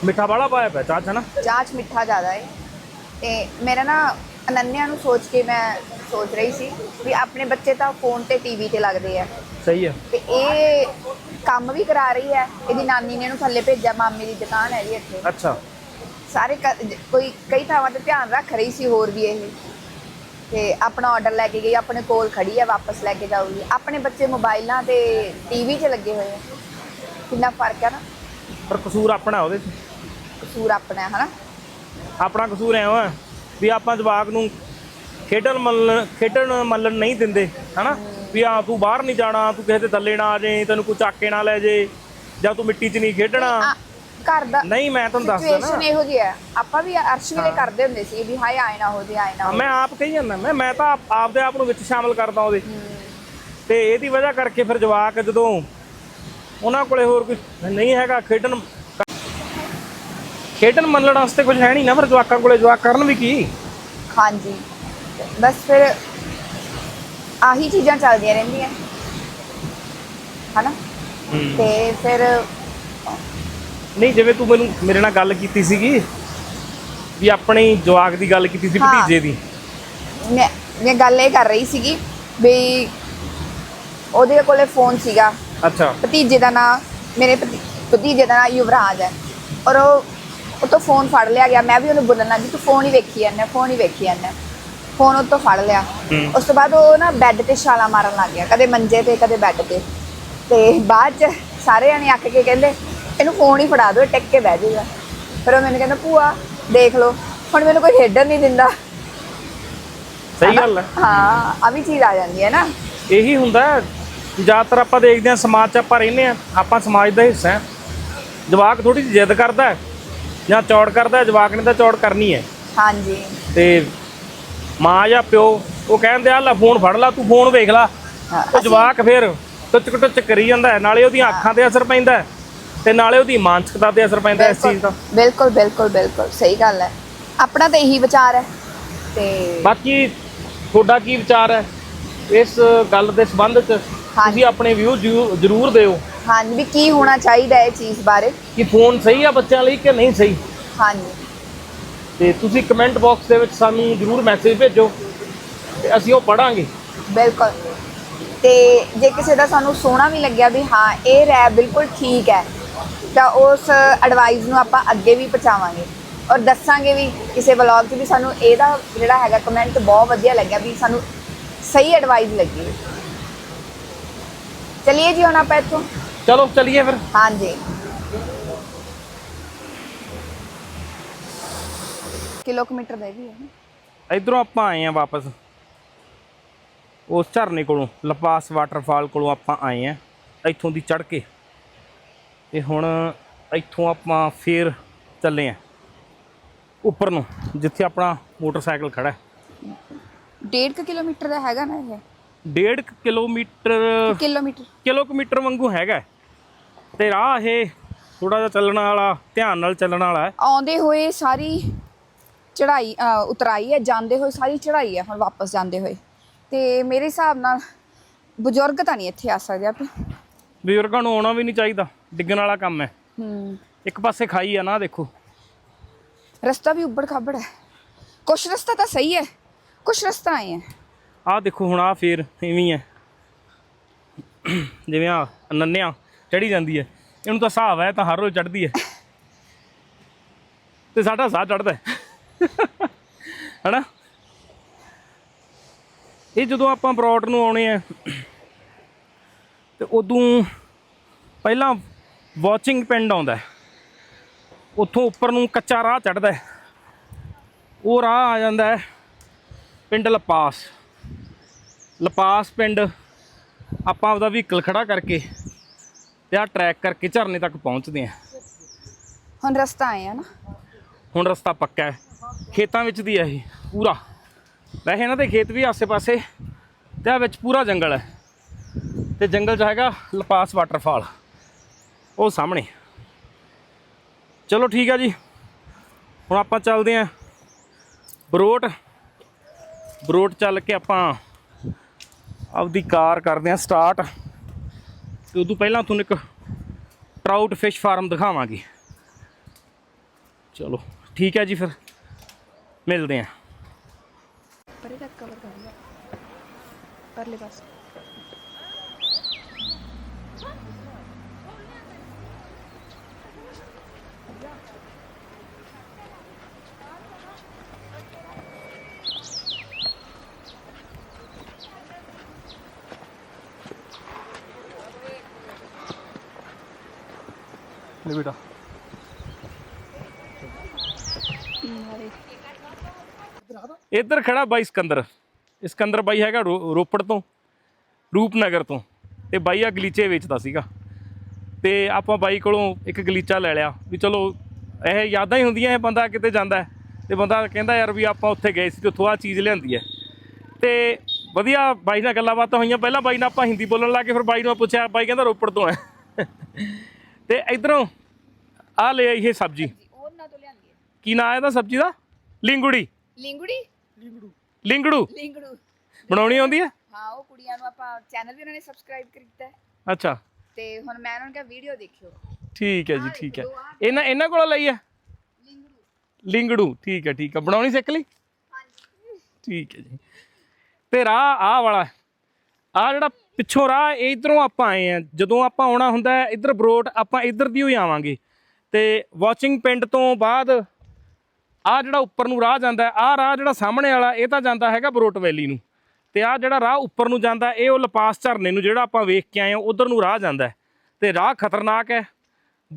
ਮਿੱਠਾ ਵਾਲਾ ਪਾਇਆ ਪਿਆ ਚਾਹ 'ਚ ਨਾ ਚਾਹ 'ਚ ਮਿੱਠਾ ਜ਼ਿਆਦਾ ਹੈ ਤੇ ਮੇਰਾ ਨਾ ਅਨੰਨਿਆ ਨੂੰ ਸੋਚ ਕੇ ਮੈਂ ਸੋਚ ਰਹੀ ਸੀ ਵੀ ਆਪਣੇ ਬੱਚੇ ਤਾਂ ਫੋਨ ਤੇ ਟੀਵੀ ਤੇ ਲੱਗਦੇ ਆ। ਸਹੀ ਹੈ ਤੇ ਇਹ ਕੰਮ ਵੀ ਕਰਾ ਰਹੀ ਹੈ ਇਹਦੀ ਨਾਨੀ ਨੇ ਇਹਨੂੰ ਥੱਲੇ ਭੇਜਿਆ ਮਾਮੇ ਦੀ ਦੁਕਾਨ ਹੈ ਜੀ ਇੱਥੇ। ਅੱਛਾ। ਸਾਰੇ ਕ- ਜ- ਕੋਈ ਕਈ ਥਾਵਾਂ ਤੇ ਧਿਆਨ ਰੱਖ ਰਹੀ ਸੀ ਹੋਰ ਵੀ ਇਹ। ਤੇ ਆਪਣਾ ਆਰਡਰ ਲੈ ਕੇ ਗਈ ਆਪਣੇ ਕੋਲ ਖੜੀ ਹੈ ਵਾਪਸ ਲੈ ਕੇ ਜਾਊਗੀ। ਆਪਣੇ ਬੱਚੇ ਮੋਬਾਈਲਾਂ ਤੇ ਟੀਵੀ 'ਚ ਲੱਗੇ ਹੋਏ ਆ। ਕਿੰਨਾ ਫ਼ਰਕ ਹੈ ਨਾ। ਪਰ ਕਸੂਰ ਆਪਣਾ ਉਹਦੇ 'ਚ। ਕਸੂਰ ਆਪਣਾ ਹੈ ਹਨਾ ਆਪਣਾ ਕਸੂਰ ਐ ਵਾ ਵੀ ਆਪਾਂ ਜਵਾਕ ਨੂੰ ਖੇਡਣ ਮੱਲਣ ਖੇਡਣ ਮੱਲਣ ਨਹੀਂ ਦਿੰਦੇ ਹਨਾ? ਵੀ ਆ ਤੂੰ ਬਾਹਰ ਨਹੀਂ ਜਾਣਾ ਤੂੰ ਕਿਸੇ ਦੇ ਥੱਲੇ ਨਾ ਆ ਜਾਏ ਤੈਨੂੰ ਕੋਈ ਚੱਕ ਨਾ ਲੈ ਜੇ ਜਾਂ ਤੂੰ ਮਿੱਟੀ 'ਚ ਨਹੀਂ ਖੇਡਣਾ। ਘਰ ਦਾ ਨਹੀਂ ਮੈਂ ਤੁਹਾਨੂੰ ਦੱਸਦਾ ਸਿਚੁਏਸ਼ਨ ਨਾ ਇਹੋ ਜਿਹੀ ਹੈ। ਆਪਾਂ ਵੀ ਅਰਸ਼ ਵੇਲੇ ਕਰਦੇ ਹੁੰਦੇ ਸੀ ਵੀ ਹਾਏ ਆਏ ਨਾ ਹੋ ਜੇ ਆਏ ਨਾ ਹੋ ਮੈਂ ਆਪ ਕਹੀ ਜਾਂਦਾ ਮੈਂ ਮੈਂ ਤਾਂ ਆਪ- ਆਪਦੇ ਆਪ ਨੂੰ ਵਿੱਚ ਸ਼ਾਮਲ ਕਰਦਾ ਉਹਦੇ। ਤੇ ਇਹਦੀ ਵਜ੍ਹਾ ਕਰਕੇ ਫਿਰ ਜਵਾਕ ਜਦੋਂ ਉਹਨਾਂ ਕੋਲੇ ਹੋਰ ਕੁਝ ਨਹੀਂ ਹੈਗਾ ਖੇਡਣ ਖੇਡਣ ਮੱਲਣ ਵਾਸਤੇ ਕੁਝ ਹੈ ਨਹੀਂ ਨਾ ਫਿਰ ਜਵਾਕਾਂ ਕੋਲੇ ਜਵਾਕ ਕਰਨ ਵੀ ਕੀ? ਹਾਂਜੀ। ਬਸ ਫਿਰ ਆਹੀ ਚੀਜ਼ਾਂ ਚੱਲਦੀਆਂ ਰਹਿੰਦੀਆਂ। ਹਨਾ? ਤੇ ਫਿਰ ਨਹੀਂ ਜਿਵੇਂ ਤੂੰ ਮੈਨੂੰ ਮੇਰੇ ਨਾਲ ਗੱਲ ਕੀਤੀ ਸੀਗੀ ਵੀ ਆਪਣੀ ਜਵਾਕ ਦੀ ਗੱਲ ਕੀਤੀ ਸੀ ਹਾਂ। ਭਤੀਜੇ ਦੀ। ਮੈਂ ਮੈਂ ਗੱਲ ਇਹ ਕਰ ਰਹੀ ਸੀਗੀ ਵੀ ਉਹਦੇ ਕੋਲੇ ਫੋਨ ਸੀਗਾ। ਅੱਛਾ। ਭਤੀਜੇ ਦਾ ਨਾਂ ਮੇਰੇ ਭਤੀ- ਭਤੀਜੇ ਦਾ ਨਾਂ ਯੁਵਰਾਜ ਹੈ। ਔਰ ਉਹ ਉਹ ਤੋਂ ਫੋਨ ਫੜ ਲਿਆ ਗਿਆ। ਮੈਂ ਵੀ ਉਹਨੂੰ ਬੋਲਣ ਲੱਗੀ ਤੂੰ ਫੋਨ ਹੀ ਵੇਖੀ ਜਾਂਦਾ ਫੋਨ ਹੀ ਵੇਖੀ ਜਾਂਦਾ। ਫੋਨ ਉਹ ਤੋਂ ਫੜ ਲਿਆ। ਹੂੰ। ਉਸ ਤੋਂ ਬਾਅਦ ਉਹ ਨਾ ਬੈੱਡ ਤੇ ਛਾਲਾ ਮਾਰਨ ਲੱਗ ਗਿਆ ਕਦੇ ਮੰਜੇ ਤੇ ਕਦੇ ਬੈੱਡ ਤੇ। ਤੇ ਬਾਅਦ ਚ ਸਾਰੇ ਜਣੇ ਅੱਕ ਕੇ ਕਹਿੰਦੇ ਇਹਨੂੰ ਫੋਨ ਹੀ ਫੜਾ ਦਿਓ ਇਹ ਟਿਕ ਕੇ ਬਹਿ ਜਾਊਗਾ ਫਿਰ ਉਹ ਮੈਨੂੰ ਕਹਿੰਦਾ ਭੂਆ ਦੇਖ ਲਓ ਹੁਣ ਮੈਨੂੰ ਕੋਈ ਖੇਡਣ ਨਹੀਂ ਦਿੰਦਾ। ਸਹੀ ਗੱਲ ਹੈ ਹਾਂ ਆ ਵੀ ਚੀਜ਼ ਆ ਜਾਂਦੀ ਹੈ ਨਾ। ਇਹੀ ਹੁੰਦਾ ਹੈ। ਜ਼ਿਆਦਾਤਰ ਆਪਾਂ ਦੇਖਦੇ ਹਾਂ ਸਮਾਜ 'ਚ ਆਪਾਂ ਰਹਿੰਦੇ ਆ ਆਪਾਂ ਸਮਾਜ ਦਾ ਹਿੱਸਾ ਹੈ। ਜਵਾਕ ਥੋੜੀ ਜਿਹੀ ਜਿੱਦ ਕਰਦਾ ਹੈ। ਜਾਂ ਚੌੜ ਕਰਦਾ ਜਵਾਕ ਨੇ ਤਾਂ ਚੌੜ ਕਰਨੀ ਹੈ। ਹਾਂਜੀ। ਤੇ ਮਾਂ ਜਾਂ ਪਿਓ ਉਹ ਕਹਿੰਦੇ ਆ ਲੈ ਫੋਨ ਫੜ ਲਾ ਤੂੰ ਫੋਨ ਵੇਖ ਲਾ। ਉਹ ਜਵਾਕ ਫਿਰ ਟੁੱਚ ਟੁੱਚ ਕਰੀ ਜਾਂਦਾ ਹੈ। ਨਾਲੇ ਉਹਦੀਆਂ ਅੱਖਾਂ ਤੇ ਅਸਰ ਪੈਂਦਾ ਤੇ ਨਾਲੇ ਉਹਦੀ ਮਾਨਸਿਕਤਾ ਤੇ ਅਸਰ ਪੈਂਦਾ ਇਸ ਚੀਜ਼ ਦਾ। ਬਿਲਕੁਲ ਬਿਲਕੁਲ ਬਿਲਕੁਲ ਸਹੀ ਗੱਲ ਹੈ। ਆਪਣਾ ਤਾਂ ਇਹੀ ਵਿਚਾਰ ਹੈ ਤੇ ਬਾਕੀ ਤੁਹਾਡਾ ਕੀ ਵਿਚਾਰ ਹੈ? ਇਸ ਗੱਲ ਦੇ ਸੰਬੰਧ ਚ ਤੁਸੀਂ ਆਪਣੇ ਵਿਊ ਜ਼ਰੂਰ ਦਿਓ। ਹਾਂਜੀ ਵੀ ਕੀ ਹੋਣਾ ਚਾਹੀਦਾ ਹੈ ਇਹ ਚੀਜ਼ ਬਾਰੇ? ਕਿ ਫੋਨ ਸਹੀ ਆ ਬੱਚਿਆਂ ਲਈ ਕਿ ਨਹੀਂ ਸਹੀ? ਹਾਂਜੀ। ਤੇ ਤੁਸੀਂ ਕਮੈਂਟ ਬਾਕਸ ਦੇ ਵਿੱਚ ਸਾਨੂੰ ਜ਼ਰੂਰ ਮੈਸੇਜ ਭੇਜੋ ਤੇ ਅਸੀਂ ਉਹ ਪੜਾਂਗੇ ਬਿਲਕੁਲ। ਤੇ ਜੇ ਕਿਸੇ ਦਾ ਸਾਨੂੰ ਸੋਹਣਾ ਵੀ ਲੱਗਿਆ ਵੀ ਹਾਂ ਇਹ ਰੈਪ ਬਿਲਕੁਲ ਠੀਕ ਹੈ ਤਾਂ ਉਸ ਐਡਵਾਈਸ ਨੂੰ ਆਪਾਂ ਅੱਗੇ ਵੀ ਪਹੁੰਚਾਵਾਂਗੇ। ਔਰ ਦੱਸਾਂਗੇ ਵੀ ਕਿਸੇ ਵਲੌਗ 'ਚ ਵੀ ਸਾਨੂੰ ਇਹਦਾ ਜਿਹੜਾ ਹੈਗਾ ਕਮੈਂਟ ਬਹੁਤ ਵਧੀਆ ਲੱਗਿਆ ਵੀ ਸਾਨੂੰ ਸਹੀ ਐਡਵਾਈਸ ਲੱਗੀ। ਚਲਿਏ ਜੀ ਹੁਣ ਆਪਾਂ ਇੱਥੋਂ। ਚਲੋ ਚਲਿਏ ਫਿਰ। ਹਾਂਜੀ। ਕਿਲੋਮੀਟਰ ਦਾ ਵੀ ਹੈ ਇਧਰੋਂ ਆਪਾਂ ਆਏ ਆ ਵਾਪਸ। ਉਸ ਝਰਨੇ ਕੋਲੋਂ ਲਪਾਸ ਵਾਟਰਫਾਲ ਕੋਲੋਂ ਆਪਾਂ ਆਏ ਆ ਇੱਥੋਂ ਦੀ ਚੜ ਕੇ। ਤੇ ਹੁਣ ਇੱਥੋਂ ਆਪਾਂ ਫੇਰ ਚੱਲੇ ਆ ਉੱਪਰ ਨੂੰ ਜਿੱਥੇ ਆਪਣਾ ਮੋਟਰਸਾਈਕਲ ਖੜਾ ਹੈ। 1.5 ਕਿਲੋਮੀਟਰ ਦਾ ਹੈਗਾ ਨਾ ਇਹ। ਡੇਢ ਕੁ ਕਿਲੋਮੀਟਰ ਕਿਲੋਮੀਟਰ। ਕਿਲੋਮੀਟਰ ਵਾਂਗੂ ਹੈਗਾ। ਤੇ ਰਾਹ ਇਹ ਥੋੜਾ ਜਿਹਾ ਚੱਲਣ ਵਾਲਾ ਧਿਆਨ ਨਾਲ ਚੱਲਣ ਵਾਲਾ ਹੈ। ਆਉਂਦੇ ਹੋਏ ਸਾਰੀ ਚੜਾਈ ਉਤਰਾਈ ਹੈ ਜਾਂਦੇ ਹੋਏ ਸਾਰੀ ਚੜਾਈ ਹੈ ਹੁਣ ਵਾਪਸ ਜਾਂਦੇ ਹੋਏ। ਤੇ ਮੇਰੇ ਹਿਸਾਬ ਨਾਲ ਬਜ਼ੁਰਗ ਤਾਂ ਨਹੀਂ ਇੱਥੇ ਆ ਸਕਦੇ ਆਪੇ। ਬਜ਼ੁਰਗਾਂ ਨੂੰ ਆਉਣਾ ਵੀ ਨਹੀਂ ਚਾਹੀਦਾ ਡਿੱਗਣ ਵਾਲਾ ਕੰਮ ਹੈ। ਹੂੰ। ਇੱਕ ਪਾਸੇ ਖਾਈ ਆ ਨਾ ਦੇਖੋ। ਰਸਤਾ ਵੀ ਉੱਬੜ ਖਾਬੜ ਹੈ। ਕੁਛ ਰਸਤਾ ਤਾਂ ਸਹੀ ਹੈ ਕੁਛ ਰਸਤਾ ਆਏ ਹੈ। ਆਹ ਦੇਖੋ ਹੁਣ ਆਹ ਫੇਰ ਇਵੇਂ ਹੀ ਹੈ। ਜਿਵੇਂ ਆ ਨੰਨਿਆ। ਚੜੀ ਜਾਂਦੀ ਹੈ। ਇਹਨੂੰ ਤਾਂ ਹਿਸਾਬ ਹੈ ਤਾਂ ਹਰ ਰੋਜ਼ ਚੜਦੀ ਹੈ। ਤੇ ਸਾਡਾ ਸਾਹ ਚੜਦਾ ਹੈ। ਹਨਾ? ਇਹ ਜਦੋਂ ਆਪਾਂ ਬਰੋਡ ਨੂੰ ਆਉਣੇ ਆ, ਤੇ ਉਦੋਂ ਪਹਿਲਾਂ ਵਾਚਿੰਗ ਪਿੰਡ ਆਉਂਦਾ ਉੱਥੋਂ ਉੱਪਰ ਨੂੰ ਕੱਚਾ ਰਾਹ ਚੜਦਾ ਉਹ ਰਾਹ ਆ ਜਾਂਦਾ ਹੈ ਪਿੰਡ ਲਪਾਸ। ਲਪਾਸ ਪਿੰਡ ਆਪਾਂ ਆਪਦਾ ਵਹੀਕਲ ਖੜਾ ਕਰਕੇ ਤੇ ਆ ਟਰੈਕ ਕਰਕੇ ਝਰਨੇ ਤੱਕ ਪਹੁੰਚਦੇ ਆ। ਹੁਣ ਰਸਤਾ ਆਏ ਆ ਨਾ। ਹੁਣ ਰਸਤਾ ਪੱਕਾ ਹੈ। ਖੇਤਾਂ ਵਿੱਚ ਦੀ ਹੈ ਇਹ ਪੂਰਾ। ਵੈਸੇ ਇਹਨਾਂ ਦੇ ਖੇਤ ਵੀ ਆਸੇ-ਪਾਸੇ ਤੇ ਆ ਵਿੱਚ ਪੂਰਾ ਜੰਗਲ ਹੈ। ਤੇ ਜੰਗਲ 'ਚ ਹੈਗਾ ਲਪਾਸ ਵਾਟਰਫਾਲ ਉਹ ਸਾਹਮਣੇ। ਚਲੋ ਠੀਕ ਆ ਜੀ। ਹੁਣ ਆਪਾਂ ਚੱਲਦੇ ਆਂ ਬਰੋਟ। ਬਰੋਟ ਚੱਲ ਕੇ ਆਪਾਂ ਆਪਦੀ ਕਾਰ ਕਰਦੇ ਆਂ ਸਟਾਰਟ। ਤੇ ਉਦੋਂ ਪਹਿਲਾਂ ਤੁਹਾਨੂੰ ਇੱਕ ਟਰਾਊਟ ਫਿਸ਼ ਫਾਰਮ ਦਿਖਾਵਾਂਗੇ। ਚਲੋ, ਠੀਕ ਹੈ ਜੀ ਫਿਰ। ਮਿਲਦੇ ਆਂ ਪਰੇ ਤੱਕ ਕਵਰ ਕਰ ਲਿਆ। ਪਰਲੇ ਪਾਸ। ਲੈ ਬੇਟਾ। ਇੱਧਰ ਖੜਾ ਬਾਈ ਸਿਕੰਦਰ। ਇਹ ਸਿਕੰਦਰ ਬਾਈ ਹੈਗਾ ਰੋ- ਰੋਪੜ ਤੋਂ, ਰੂਪਨਗਰ ਤੋਂ। ਤੇ ਬਾਈ ਆ ਗਲੀਚੇ ਵੇਚਦਾ ਸੀਗਾ। ਤੇ ਆਪਾਂ ਬਾਈ ਕੋਲੋਂ ਇੱਕ ਗਲੀਚਾ ਲੈ ਲਿਆ। ਵੀ ਚਲੋ, ਇਹ ਯਾਦਾਂ ਹੀ ਹੁੰਦੀਆਂ, ਇਹ ਬੰਦਾ ਕਿਤੇ ਜਾਂਦਾ ਹੈ। ਤੇ ਬੰਦਾ ਕਹਿੰਦਾ ਯਾਰ ਵੀ ਆਪਾਂ ਉੱਥੇ ਗਏ ਸੀ, ਤੇ ਉੱਥੋਂ ਆ ਚੀਜ਼ ਲਿਆਂਦੀ ਹੈ। ਤੇ ਵਧੀਆ ਬਾਈ ਨਾਲ ਗੱਲਾਂ ਬਾਤਾਂ ਹੋਈਆਂ। ਪਹਿਲਾਂ ਬਾਈ ਨਾਲ ਆਪਾਂ ਹਿੰਦੀ ਬੋਲਣ ਲੱਗੇ ਫਿਰ ਬਾਈ ਨੂੰ ਮੈਂ ਪੁੱਛਿਆ, ਬਾਈ ਕਹਿੰਦਾ ਰੋਪੜ ਤੋਂ ਹੈ। ਤੇ ਇਧਰੋਂ ਆ ਲੈ ਆਈ ਇਹ ਸਬਜ਼ੀ। ਉਹਨਾਂ ਤੋਂ ਲਿਆਂਦੀ ਹੈ। ਕੀ ਨਾਂ ਹੈ ਇਹਦਾ ਸਬਜ਼ੀ ਦਾ? ਲਿੰਗੁੜੀ। ਲਿੰਗੜੀ? ਲਿੰਗੜੂ। ਲਿੰਗੜੂ। ਬਣਾਉਣੀ ਆਉਂਦੀ ਹੈ? ਹਾਂ ਉਹ ਕੁੜੀਆਂ ਨੂੰ ਆਪਾਂ ਚੈਨਲ ਵੀ ਉਹਨਾਂ ਨੇ ਸਬਸਕ੍ਰਾਈਬ ਕੀਤਾ ਹੈ। ਅੱਛਾ। ਤੇ ਹੁਣ ਮੈਂ ਉਹਨਾਂ ਨੂੰ ਕਿਹਾ ਵੀਡੀਓ ਦੇਖਿਓ। ਠੀਕ ਹੈ ਜੀ ਠੀਕ ਹੈ। ਇਹਨਾਂ ਇਹਨਾਂ ਕੋਲੋਂ ਲਈ ਹੈ? ਲਿੰਗੜੂ। ਲਿੰਗੜੂ ਠੀਕ ਹੈ ਠੀਕ ਹੈ। ਬਣਾਉਣੀ ਸਿੱਖ ਲਈ? ਠੀਕ ਹੈ ਜੀ। ਤੇ ਰਾਹ ਆਹ ਵਾਲਾ ਆ ਜਿਹੜਾ ਪਿੱਛੋਂ ਰਾਹ ਇਧਰੋਂ ਆਪਾਂ ਆਏ ਆ, ਜਦੋਂ ਆਪਾਂ ਆਉਣਾ ਹੁੰਦਾ ਹੈ, ਇਧਰ ਬਰੋਟ ਆਪਾਂ ਇਧਰ ਦੀ ਹੋਈ ਆਵਾਂਗੇ। ਤੇ ਵਾਚਿੰਗ ਪਿੰਡ ਤੋਂ ਬਾਅਦ ਆ ਜਿਹੜਾ ਉੱਪਰ ਨੂੰ ਰਾਹ ਜਾਂਦਾ ਆ ਰਾਹ ਜਿਹੜਾ ਸਾਹਮਣੇ ਵਾਲਾ, ਇਹ ਤਾਂ ਜਾਂਦਾ ਹੈਗਾ ਬਰੋਟ ਵੈਲੀ ਨੂੰ। ਤੇ ਆ ਜਿਹੜਾ ਰਾਹ ਉੱਪਰ ਨੂੰ ਜਾਂਦਾ ਇਹ ਉਹ ਲਪਾਸ ਝਰਨੇ ਨੂੰ ਜਿਹੜਾ ਆਪਾਂ ਵੇਖ ਕੇ ਆਏ ਆ ਉਧਰ ਨੂੰ ਰਾਹ ਜਾਂਦਾ ਹੈ। ਤੇ ਰਾਹ ਖਤਰਨਾਕ ਹੈ।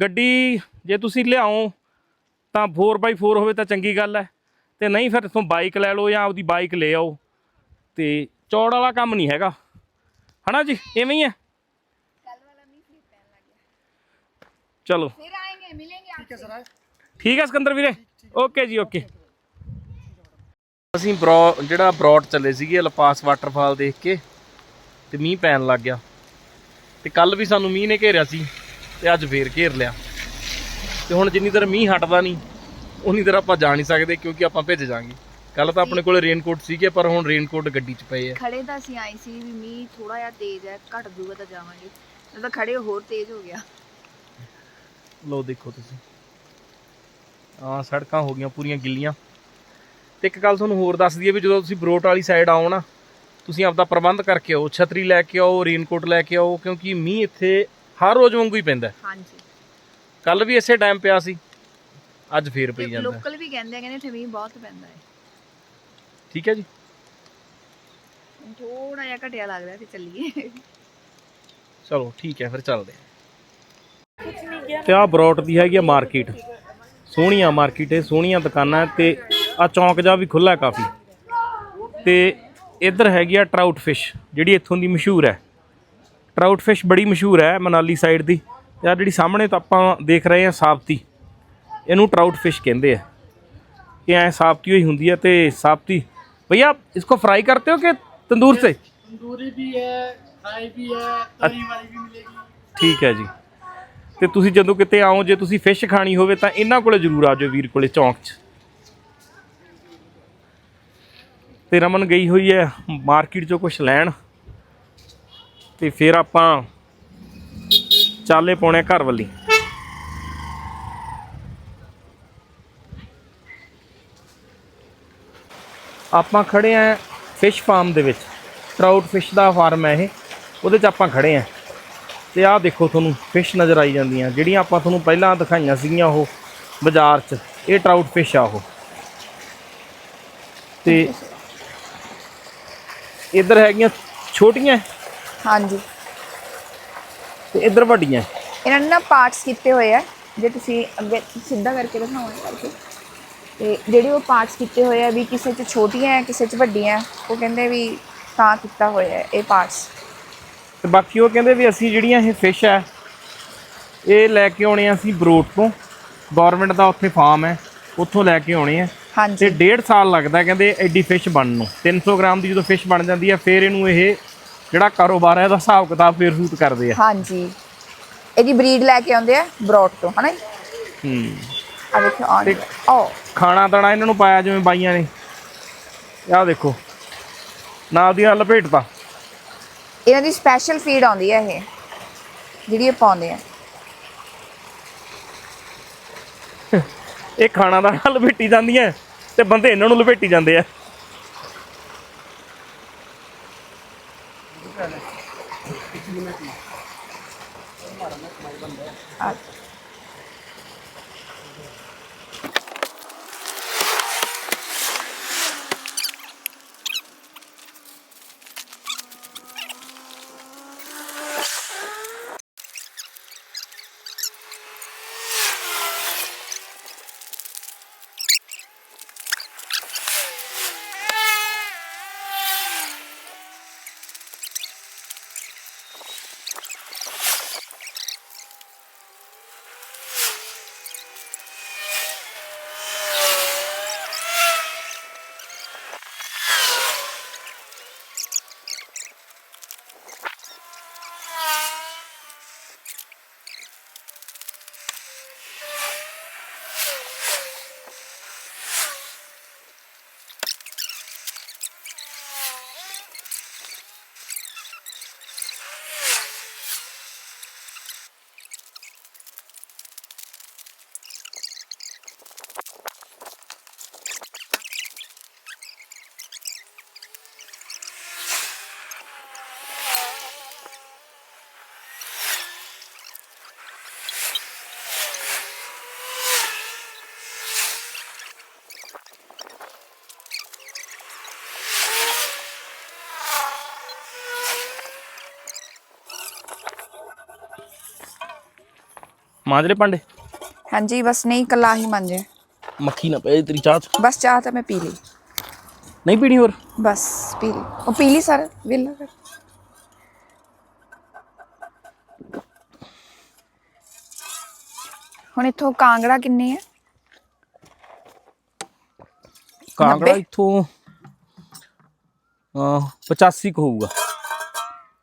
ਗੱਡੀ ਜੇ ਤੁਸੀਂ ਲਿਆਓ, ਤਾਂ 4x4 ਹੋਵੇ ਤਾਂ ਚੰਗੀ ਗੱਲ ਹੈ। ਤੇ ਨਹੀਂ ਫਿਰ ਇਥੋਂ ਬਾਈਕ ਲੈ ਲਓ ਜਾਂ ਆਪਦੀ ਬਾਈਕ ਲੈ ਆਓ। ਤੇ ਚੌੜ ਵਾਲਾ ਕੰਮ ਨਹੀਂ ਹੈਗਾ। ਹਨਾ ਜੀ ਐਵੇਂ ਹੀ ਹੈ ਕੱਲ ਵਾਲਾ ਮੀਂਹ ਫਿਰ ਪੈਣ ਲੱਗ ਗਿਆ ਚਲੋ फिर आएंगे मिलेंगे आपसे ਠੀਕ ਹੈ ਸਿਕੰਦਰ ਵੀਰੇ ਓਕੇ ਜੀ ਓਕੇ ਅਸੀਂ ਬਰੋ ਜਿਹੜਾ ਬਰੋਡ ਚੱਲੇ ਸੀਗੇ ਲਪਾਸ ਵਾਟਰਫਾਲ ਦੇਖ ਕੇ ਤੇ ਮੀਂਹ ਪੈਣ ਲੱਗ ਗਿਆ ਤੇ ਕੱਲ ਵੀ ਸਾਨੂੰ ਮੀਂਹ ਨੇ ਘੇਰਿਆ ਸੀ ਤੇ ਅੱਜ ਫੇਰ ਘੇਰ ਲਿਆ ਤੇ ਹੁਣ ਜਿੰਨੀ ਦੇਰ ਮੀਂਹ ਹਟਦਾ ਨਹੀਂ ਉਨੀ ਦੇਰ ਆਪਾਂ ਜਾ ਨਹੀਂ ਸਕਦੇ ਕਿਉਂਕਿ ਆਪਾਂ ਭਿੱਜ ਜਾਾਂਗੇ ਕੱਲ ਤਾਂ ਆਪਣੇ ਕੋਲ ਰੇਨਕੋਟ ਸੀਗੇ ਪਰ ਹੁਣ ਰੇਨਕੋਟ ਗੱਡੀ 'ਚ ਪਏ ਆ। ਖੜੇ ਤਾਂ ਅਸੀਂ ਆਏ ਸੀ ਵੀ ਮੀਂਹ ਥੋੜਾ ਜਿਹਾ ਤੇਜ਼ ਹੈ ਘਟ ਜੂਗਾ ਤਾਂ ਜਾਵਾਂਗੇ। ਨਹੀਂ ਤਾਂ ਖੜੇ ਹੋਰ ਤੇਜ਼ ਹੋ ਗਿਆ। ਲੋ ਦੇਖੋ ਤੁਸੀਂ। ਆ ਸੜਕਾਂ ਹੋ ਗਈਆਂ ਪੂਰੀਆਂ ਗਿੱਲੀਆਂ। ਤੇ ਇੱਕ ਗੱਲ ਤੁਹਾਨੂੰ ਹੋਰ ਦੱਸ ਦਈਏ ਵੀ ਜਦੋਂ ਤੁਸੀਂ ਬਰੋਟ ਵਾਲੀ ਸਾਈਡ ਆਓ ਨਾ ਤੁਸੀਂ ਆਪਦਾ ਪ੍ਰਬੰਧ ਕਰਕੇ ਆਓ ਛਤਰੀ ਲੈ ਕੇ ਆਓ ਰੇਨਕੋਟ ਲੈ ਕੇ ਆਓ ਕਿਉਂਕਿ ਮੀਂਹ ਇੱਥੇ ਹਰ ਰੋਜ਼ ਵਾਂਗੂ ਹੀ ਪੈਂਦਾ। ਹਾਂਜੀ। ਕੱਲ ਵੀ ਇਸੇ ਟਾਈਮ ਪਿਆ ਸੀ ਅੱਜ ਫੇਰ ਪਈ ਜਾਂਦਾ। ਲੋਕਲ ਵੀ ਕਹਿੰਦੇ ਆ ਕਹਿੰਦੇ ਇੱਥੇ ਮੀਂਹ ਬਹੁਤ ਪੈਂਦਾ ਹੈ। ਠੀਕ ਹੈ ਜੀ? ਥੋੜਾ ਜਿਹਾ ਘਟਿਆ ਲੱਗਦਾ ਤੇ ਚੱਲੀਏ। ਚਲੋ ਠੀਕ ਹੈ ਫਿਰ ਚੱਲਦੇ ਹਾਂ। ਤੇ ਆ ਬਰੋਟ ਦੀ ਹੈਗੀ ਆ ਮਾਰਕੀਟ। ਸੋਹਣੀਆਂ ਮਾਰਕੀਟ ਹੈ ਸੋਹਣੀਆਂ ਦੁਕਾਨਾਂ ਹੈ ਤੇ ਆ ਚੌਂਕ ਜਾ ਵੀ ਖੁੱਲਾ ਕਾਫੀ। ਤੇ ਇੱਧਰ ਹੈਗੀ ਆ ਟਰਾਊਟ ਫਿਸ਼ ਜਿਹੜੀ ਇੱਥੋਂ ਦੀ ਮਸ਼ਹੂਰ ਹੈ। ਟਰਾਊਟ ਫਿਸ਼ ਬੜੀ ਮਸ਼ਹੂਰ ਹੈ ਮਨਾਲੀ ਸਾਈਡ ਦੀ। ਤੇ ਆ ਜਿਹੜੀ ਸਾਹਮਣੇ ਤਾਂ ਆਪਾਂ ਦੇਖ ਰਹੇ ਹਾਂ ਸਾਬਤੀ। ਇਹਨੂੰ ਟਰਾਊਟ ਫਿਸ਼ ਕਹਿੰਦੇ ਆ। ਇਹ ਐ ਸਾਬਤੀ ਹੋਈ ਹੁੰਦੀ ਹੈ ਤੇ ਸਾਬਤੀ भैया इसको फ्राई करते हो कि तंदूर से तंदूरी भी है फ्राई भी है तरी वाली भी मिलेगी ਠੀਕ ਹੈ ਜੀ ਤੇ ਤੁਸੀਂ ਜਦੋਂ ਕਿਤੇ ਆਓ ਜੇ ਤੁਸੀਂ ਫਿਸ਼ ਖਾਣੀ ਹੋਵੇ ਤਾਂ ਇਹਨਾਂ ਕੋਲੇ ਜ਼ਰੂਰ ਆ ਜਾਓ ਵੀਰ ਕੋਲੇ ਚੌਂਕ 'ਚ ਤੇ ਰਮਨ ਗਈ ਹੋਈ ਹੈ ਮਾਰਕੀਟ 'ਚੋਂ ਕੁਝ ਲੈਣ ਤੇ ਫਿਰ ਆਪਾਂ ਚਾਲੇ ਪਾਉਣੇ ਘਰ ਵੱਲੀ ਆਪਾਂ ਖੜੇ ਆਂ ਫਿਸ਼ ਫਾਰਮ ਦੇ ਵਿੱਚ। ਟਰਾਊਟ ਫਿਸ਼ ਦਾ ਫਾਰਮ ਹੈ ਇਹ। ਉਹਦੇ 'ਚ ਆਪਾਂ ਖੜੇ ਆਂ। ਤੇ ਆਹ ਦੇਖੋ ਤੁਹਾਨੂੰ ਫਿਸ਼ ਨਜ਼ਰ ਆਈ ਜਾਂਦੀਆਂ। ਜਿਹੜੀਆਂ ਆਪਾਂ ਤੁਹਾਨੂੰ ਪਹਿਲਾਂ ਦਿਖਾਈਆਂ ਸੀਗੀਆਂ ਉਹ ਬਾਜ਼ਾਰ 'ਚ। ਇਹ ਟਰਾਊਟ ਫਿਸ਼ ਆ ਉਹ। ਤੇ ਇੱਧਰ ਹੈਗੀਆਂ ਛੋਟੀਆਂ? ਹਾਂਜੀ। ਤੇ ਇੱਧਰ ਵੱਡੀਆਂ? ਇਹਨਾਂ ਨੇ ਨਾ ਪਾਰਟਸ ਕੀਤੇ ਹੋਏ ਆ। ਜੇ ਤੁਸੀਂ ਅੱਗੇ ਸਿੱਧਾ ਕਰਕੇ ਦਿਖਾਉਣਾ ਕਰਕੇ। ਤੇ ਜਿਹੜੇ ਉਹ ਪਾਰਟਸ ਕੀਤੇ ਹੋਏ ਆ ਵੀ ਕਿਸੇ 'ਚ ਛੋਟੀਆਂ ਹੈ ਕਿਸੇ 'ਚ ਵੱਡੀਆਂ ਹੈ, ਉਹ ਕਹਿੰਦੇ ਵੀ ਤਾਂ ਕੀਤਾ ਹੋਇਆ ਹੈ ਇਹ ਪਾਰਟਸ ਤੇ ਬਾਕੀ ਉਹ ਕਹਿੰਦੇ ਵੀ ਅਸੀਂ ਜਿਹੜੀਆਂ ਇਹ ਫਿਸ਼ ਹੈ ਇਹ ਲੈ ਕੇ ਆਉਣੇ ਆ ਅਸੀਂ ਬਰੋਟ ਤੋਂ। ਗਵਰਨਮੈਂਟ ਦਾ ਉੱਥੇ ਫਾਰਮ ਹੈ ਉੱਥੋਂ ਲੈ ਕੇ ਆਉਣੇ ਆ। ਤੇ ਹਾਂਜੀ ਡੇਢ ਸਾਲ ਲੱਗਦਾ ਕਹਿੰਦੇ ਐਡੀ ਫਿਸ਼ ਬਣਨ ਨੂੰ। 300 ਗ੍ਰਾਮ ਦੀ ਜਦੋਂ ਫਿਸ਼ ਬਣ ਜਾਂਦੀ ਹੈ ਫਿਰ ਇਹਨੂੰ ਇਹ ਜਿਹੜਾ ਕਾਰੋਬਾਰ ਹੈ ਇਹਦਾ ਹਿਸਾਬ ਕਿਤਾਬ ਫੇਰ ਸੂਤ ਕਰਦੇ ਆ। ਹਾਂਜੀ। ਇਹਦੀ ਬਰੀਡ ਲੈ ਕੇ ਆਉਂਦੇ ਆ ਬਰੋਡ ਤੋਂ ਹਨਾ ਜੀ? ਹੂੰ। ਆ ਦੇਖੋ ਆਨ ਓ। ਖਾਣਾ ਦਾਣਾ ਇਹਨਾਂ ਨੂੰ ਪਾਇਆ ਜਿਵੇਂ ਬਾਈਆਂ ਨੇ। ਆਹ ਦੇਖੋ ਨਾਲ ਦੀ ਨਾਲ ਲਪੇਟਤਾ ਇਹਨਾਂ ਦੀ ਸਪੈਸ਼ਲ ਫੀਡ ਆਉਂਦੀ ਹੈ ਇਹ ਜਿਹੜੀ ਇਹ ਪਾਉਂਦੇ ਆ। ਇਹ ਖਾਣਾ ਦਾਣਾ ਲਪੇਟੀ ਜਾਂਦੀਆਂ ਤੇ ਬੰਦੇ ਇਹਨਾਂ ਨੂੰ ਲਪੇਟੀ ਜਾਂਦੇ ਆ ਆ। ਮਾਂਜਰੇ ਭਾਂਡੇ? ਹਾਂਜੀ ਬਸ ਨਹੀਂ ਕੱਲਾ ਹੀ ਮੰਜੇ। ਮੱਖੀ ਨਾ ਪਏ ਤੇਰੀ ਚਾਹ 'ਚ। ਬਸ ਚਾਹ ਤਾਂ ਮੈਂ ਪੀ ਲਈ। ਨਹੀਂ ਪੀਣੀ ਹੋਰ? ਬਸ ਪੀ ਲਈ। ਉਹ ਪੀ ਲਈ ਸਰ ਵੇਲਾ ਕਰ ਹੁਣ ਇੱਥੋਂ ਕਾਂਗੜਾ ਕਿੰਨੇ ਆ? ਕਾਂਗੜਾ? ਇੱਥੋਂ ਅਹ 85 ਕੁ ਹੋਊਗਾ।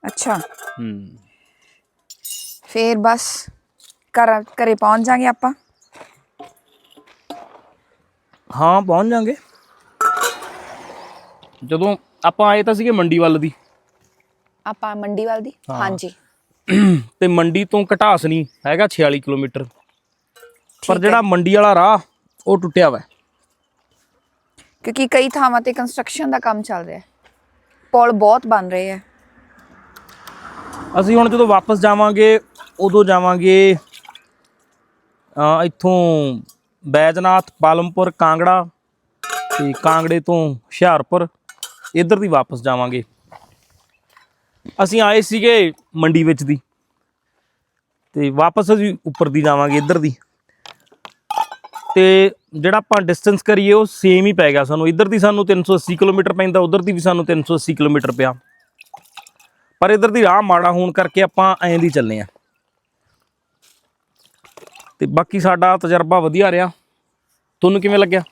ਅੱਛਾ। ਹੂੰ। ਫੇਰ ਬਸ। ਘਰ ਘਰੇ ਪਹੁੰਚ ਜਾਾਂਗੇ ਆਪਾਂ? ਹਾਂ ਪਹੁੰਚ ਜਾਾਂਗੇ। ਜਦੋਂ ਆਪਾਂ ਆਏ ਤਾਂ ਸੀਗੇ ਮੰਡੀ ਵੱਲ ਦੀ। ਆਪਾਂ ਮੰਡੀ ਵੱਲ ਦੀ? ਹਾਂ। ਹਾਂਜੀ। ਤੇ ਮੰਡੀ ਤੋਂ ਘਟਾਸ ਨਹੀਂ ਹੈਗਾ 46 ਕਿਲੋਮੀਟਰ। ਪਰ। ਜਿਹੜਾ ਮੰਡੀ ਵਾਲਾ ਰਾਹ ਉਹ ਟੁੱਟਿਆ ਵਾ। ਕਿਉਂਕਿ ਕਈ ਥਾਵਾਂ ਤੇ ਕੰਸਟਰਕਸ਼ਨ ਦਾ ਕੰਮ ਚੱਲ ਰਿਹਾ ਹੈ। ਪੁਲ ਬਹੁਤ ਬਣ ਰਹੇ ਆ ਅਸੀਂ ਹੁਣ ਜਦੋਂ ਵਾਪਸ ਜਾਵਾਂਗੇ ਉਦੋਂ ਜਾਵਾਂਗੇ ਇੱਥੋਂ ਬੈਜਨਾਥ, ਪਾਲਮਪੁਰ, ਕਾਂਗੜਾ ਤੇ ਕਾਂਗੜੇ ਤੋਂ ਹੁਸ਼ਿਆਰਪੁਰ ਇੱਧਰ ਦੀ ਵਾਪਸ ਜਾਵਾਂਗੇ। ਅਸੀਂ ਆਏ ਸੀਗੇ ਮੰਡੀ ਵਿੱਚ ਦੀ ਤੇ ਵਾਪਸ ਅਸੀਂ ਉੱਪਰ ਦੀ ਜਾਵਾਂਗੇ ਇੱਧਰ ਦੀ। ਤੇ ਜਿਹੜਾ ਆਪਾਂ ਡਿਸਟੈਂਸ ਕਰੀਏ ਉਹ ਸੇਮ ਹੀ ਪੈ ਗਿਆ ਸਾਨੂੰ। ਇੱਧਰ ਦੀ ਸਾਨੂੰ 380 ਕਿਲੋਮੀਟਰ ਪੈਂਦਾ, ਉਧਰ ਦੀ ਵੀ ਸਾਨੂੰ 380 ਕਿਲੋਮੀਟਰ ਪਿਆ। ਪਰ ਇੱਧਰ ਦੀ ਰਾਹ ਮਾੜਾ ਹੋਣ ਕਰਕੇ ਆਪਾਂ ਐਂ ਦੀ ਚੱਲੇ ਆ। ਤੇ ਬਾਕੀ ਸਾਡਾ ਤਜਰਬਾ ਵਧੀਆ ਰਿਹਾ। ਤੁਹਾਨੂੰ ਕਿਵੇਂ ਲੱਗਿਆ?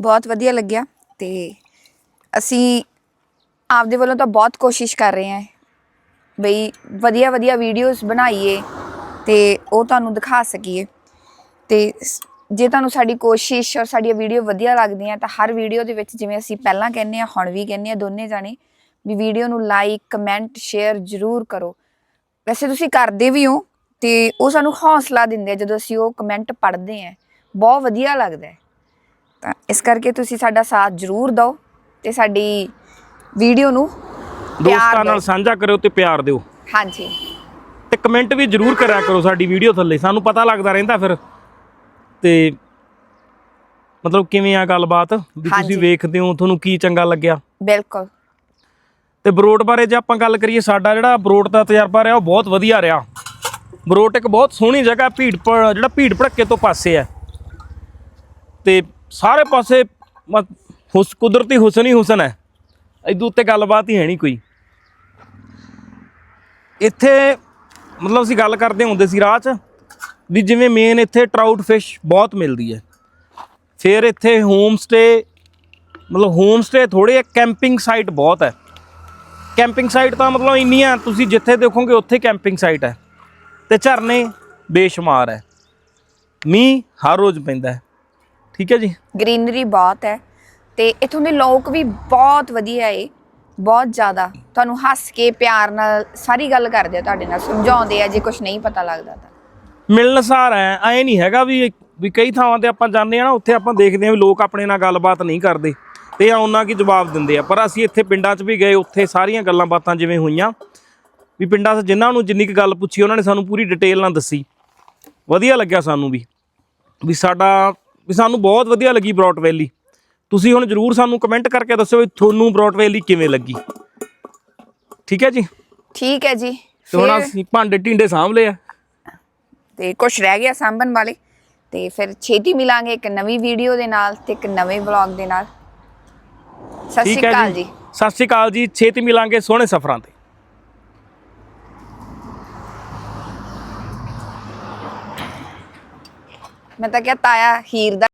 ਬਹੁਤ ਵਧੀਆ ਲੱਗਿਆ ਤੇ ਅਸੀਂ ਆਪਦੇ ਵੱਲੋਂ ਤਾਂ ਬਹੁਤ ਕੋਸ਼ਿਸ਼ ਕਰ ਰਹੇ ਹਾਂ ਬਈ ਵਧੀਆ ਵਧੀਆ ਵੀਡੀਓਜ਼ ਬਣਾਈਏ ਤੇ ਉਹ ਤੁਹਾਨੂੰ ਦਿਖਾ ਸਕੀਏ। ਤੇ ਜੇ ਤੁਹਾਨੂੰ ਸਾਡੀ ਕੋਸ਼ਿਸ਼ ਔਰ ਸਾਡੀਆਂ ਵੀਡੀਓ ਵਧੀਆ ਲੱਗਦੀਆਂ ਤਾਂ ਹਰ ਵੀਡੀਓ ਦੇ ਵਿੱਚ ਜਿਵੇਂ ਅਸੀਂ ਪਹਿਲਾਂ ਕਹਿੰਨੇ ਆ ਹੁਣ ਵੀ ਕਹਿੰਨੇ ਆ ਦੋਨੇ ਜਾਣੇ ਵੀ ਵੀਡੀਓ ਨੂੰ ਲਾਈਕ ਕਮੈਂਟ ਸ਼ੇਅਰ ਜ਼ਰੂਰ ਕਰੋ। ਵੈਸੇ ਤੁਸੀਂ ਕਰਦੇ ਵੀ ਹੋ ਤੇ ਉਹ ਸਾਨੂੰ ਹੌਸਲਾ ਦਿੰਦੇ ਆ ਜਦੋਂ ਅਸੀਂ ਉਹ ਕਮੈਂਟ ਪੜ੍ਹਦੇ ਆ। ਬਹੁਤ ਵਧੀਆ ਲੱਗਦਾ ਹੈ। ਤਾਂ ਇਸ ਕਰਕੇ ਤੁਸੀਂ ਸਾਡਾ ਸਾਥ ਜ਼ਰੂਰ ਦਿਓ ਤੇ ਸਾਡੀ ਵੀਡੀਓ ਨੂੰ ਪਿਆਰ ਦੋਸਤਾਂ ਦਿਓ ਨਾਲ ਸਾਂਝਾ ਕਰਿਓ ਤੇ ਪਿਆਰ ਦਿਓ। ਹਾਂਜੀ। ਤੇ ਕਮੈਂਟ ਵੀ ਜਰੂਰ ਕਰਿਆ ਕਰੋ ਸਾਡੀ ਵੀਡੀਓ ਥੱਲੇ। ਸਾਨੂੰ ਪਤਾ ਲੱਗਦਾ ਰਹਿੰਦਾ ਫਿਰ। ਤੇ ਮਤਲਬ ਕਿਵੇਂ ਆ ਗੱਲਬਾਤ? ਵੀ ਹਾਂਜੀ। ਤੁਸੀਂ ਵੇਖਦੇ ਹੋ ਤੁਹਾਨੂੰ ਕੀ ਚੰਗਾ ਲੱਗਿਆ? ਬਿਲਕੁਲ। ਤੇ ਬਰੋਡ ਬਾਰੇ ਜੇ ਆਪਾਂ ਗੱਲ ਕਰੀਏ ਸਾਡਾ ਜਿਹੜਾ ਬਰੋਡ ਦਾ ਤਜਰਬਾ ਰਿਹਾ ਉਹ ਬਹੁਤ ਵਧੀਆ ਰਿਹਾ। ਬਰੋਟ ਇੱਕ ਬਹੁਤ ਸੋਹਣੀ ਜਗ੍ਹਾ ਭੀੜ ਭ- ਜਿਹੜਾ ਭੀੜ ਭੜੱਕੇ ਤੋਂ ਪਾਸੇ ਹੈ। ਤੇ ਸਾਰੇ ਪਾਸੇ ਮ- ਹੁਸ, ਕੁਦਰਤੀ ਹੁਸਨ ਹੀ ਹੁਸਨ ਹੈ। ਇਦੋਂ ਉੱਤੇ ਗੱਲਬਾਤ ਹੀ ਹੈ ਨਹੀਂ ਕੋਈ। ਇੱਥੇ ਮਤਲਬ ਅਸੀਂ ਗੱਲ ਕਰਦੇ ਹੁੰਦੇ ਸੀ ਰਾਹ 'ਚ ਵੀ ਜਿਵੇਂ ਮੇਨ ਇੱਥੇ ਟਰਾਊਟ ਫਿਸ਼ ਬਹੁਤ ਮਿਲਦੀ ਹੈ। ਫਿਰ ਇੱਥੇ ਹੋਮ ਸਟੇ ਮਤਲਬ ਹੋਮ ਸਟੇ ਥੋੜੇ ਕੈਂਪਿੰਗ ਸਾਈਟ ਬਹੁਤ ਹੈ। ਕੈਂਪਿੰਗ ਸਾਈਟ ਤਾਂ ਮਤਲਬ ਇੰਨੀਆਂ ਤੁਸੀਂ ਜਿੱਥੇ ਦੇਖੋਗੇ ਉੱਥੇ ਕੈਂਪਿੰਗ ਸਾਈਟ ਹੈ। ਤੇ ਝਰਨੇ ਬੇਸ਼ੁਮਾਰ ਹੈ। ਮੀਂਹ ਹਰ ਰੋਜ਼ ਪੈਂਦਾ ਹੈ। ਠੀਕ ਹੈ ਜੀ? ਗ੍ਰੀਨਰੀ ਬਹੁਤ ਹੈ ਤੇ ਇਥੋਂ ਦੇ ਲੋਕ ਵੀ ਬਹੁਤ ਵਧੀਆ ਏ ਬਹੁਤ ਜ਼ਿਆਦਾ। ਤੁਹਾਨੂੰ ਹੱਸ ਕੇ ਪਿਆਰ ਨਾਲ ਸਾਰੀ ਗੱਲ ਕਰਦੇ ਆ ਤੁਹਾਡੇ ਨਾਲ ਸਮਝਾਉਂਦੇ ਆ ਜੇ ਕੁਝ ਨਹੀਂ ਪਤਾ ਲੱਗਦਾ ਤਾਂ। ਮਿਲਣਸਾਰ ਹੈ ਐ ਨਹੀਂ ਹੈਗਾ ਵੀ ਵੀ ਕਈ ਥਾਵਾਂ ਤੇ ਆਪਾਂ ਜਾਂਦੇ ਆ ਨਾ ਉੱਥੇ ਆਪਾਂ ਦੇਖਦੇ ਆ ਵੀ ਲੋਕ ਆਪਣੇ ਨਾਲ ਗੱਲਬਾਤ ਨਹੀਂ ਕਰਦੇ ਤੇ ਆ ਉਹਨਾਂ ਕੀ ਜਵਾਬ ਦਿੰਦੇ ਆ। ਪਰ ਅਸੀਂ ਇੱਥੇ ਪਿੰਡਾਂ 'ਚ ਵੀ ਗਏ ਉੱਥੇ ਸਾਰੀਆਂ ਗੱਲਾਂ ਬਾਤਾਂ ਜਿਵੇਂ ਹੋਈਆਂ ਵੀ ਪਿੰਡਾਂ 'ਚ ਜਿਨ੍ਹਾਂ ਨੂੰ ਜਿੰਨੀ ਕੁ ਗੱਲ ਪੁੱਛੀ ਉਹਨਾਂ ਨੇ ਸਾਨੂੰ ਪੂਰੀ ਡਿਟੇਲ ਨਾਲ ਦੱਸੀ। ਵਧੀਆ ਲੱਗਿਆ ਸਾਨੂੰ ਵੀ। ਵੀ ਸਾਡਾ ਵੀ ਸਾਨੂੰ ਬਹੁਤ ਵਧੀਆ ਲੱਗੀ ਬਰੌਟ ਵੈਲੀ। ਤੁਸੀਂ ਹੁਣ ਜਰੂਰ ਸਾਨੂੰ ਕਮੈਂਟ ਕਰਕੇ ਦੱਸਿਓ ਵੀ ਤੁਹਾਨੂੰ ਬਰੌਟ ਵੈਲੀ ਕਿਵੇਂ ਲੱਗੀ। ਠੀਕ ਹੈ ਜੀ? ਠੀਕ ਹੈ ਜੀ। ਤੇ ਹੁਣ ਫਿਰ ਅਸੀਂ ਭਾਂਡੇ ਢੀਂਡੇ ਸਾਂਭ ਲਏ ਆ। ਤੇ ਕੁਝ ਰਹਿ ਗਿਆ ਸਾਂਭਣ ਵਾਲੇ। ਤੇ ਫਿਰ ਛੇਤੀ ਮਿਲਾਂਗੇ ਇੱਕ ਨਵੀਂ ਵੀਡੀਓ ਦੇ ਨਾਲ ਤੇ ਇੱਕ ਨਵੇਂ ਵਲੌਗ ਦੇ ਨਾਲ। ਸਤਿ ਸ਼੍ਰੀ ਅਕਾਲ ਜੀ। ਸਤਿ ਸ਼੍ਰੀ ਅਕਾਲ ਜੀ। ਛੇਤੀ ਮਿਲਾਂਗੇ ਸੋਹਣੇ ਸਫ਼ਰਾਂ ਤੇ। ਮੈਂ ਤਾਂ ਕਿਹਾ ਤਾਇਆ ਹੀਰ ਦਾ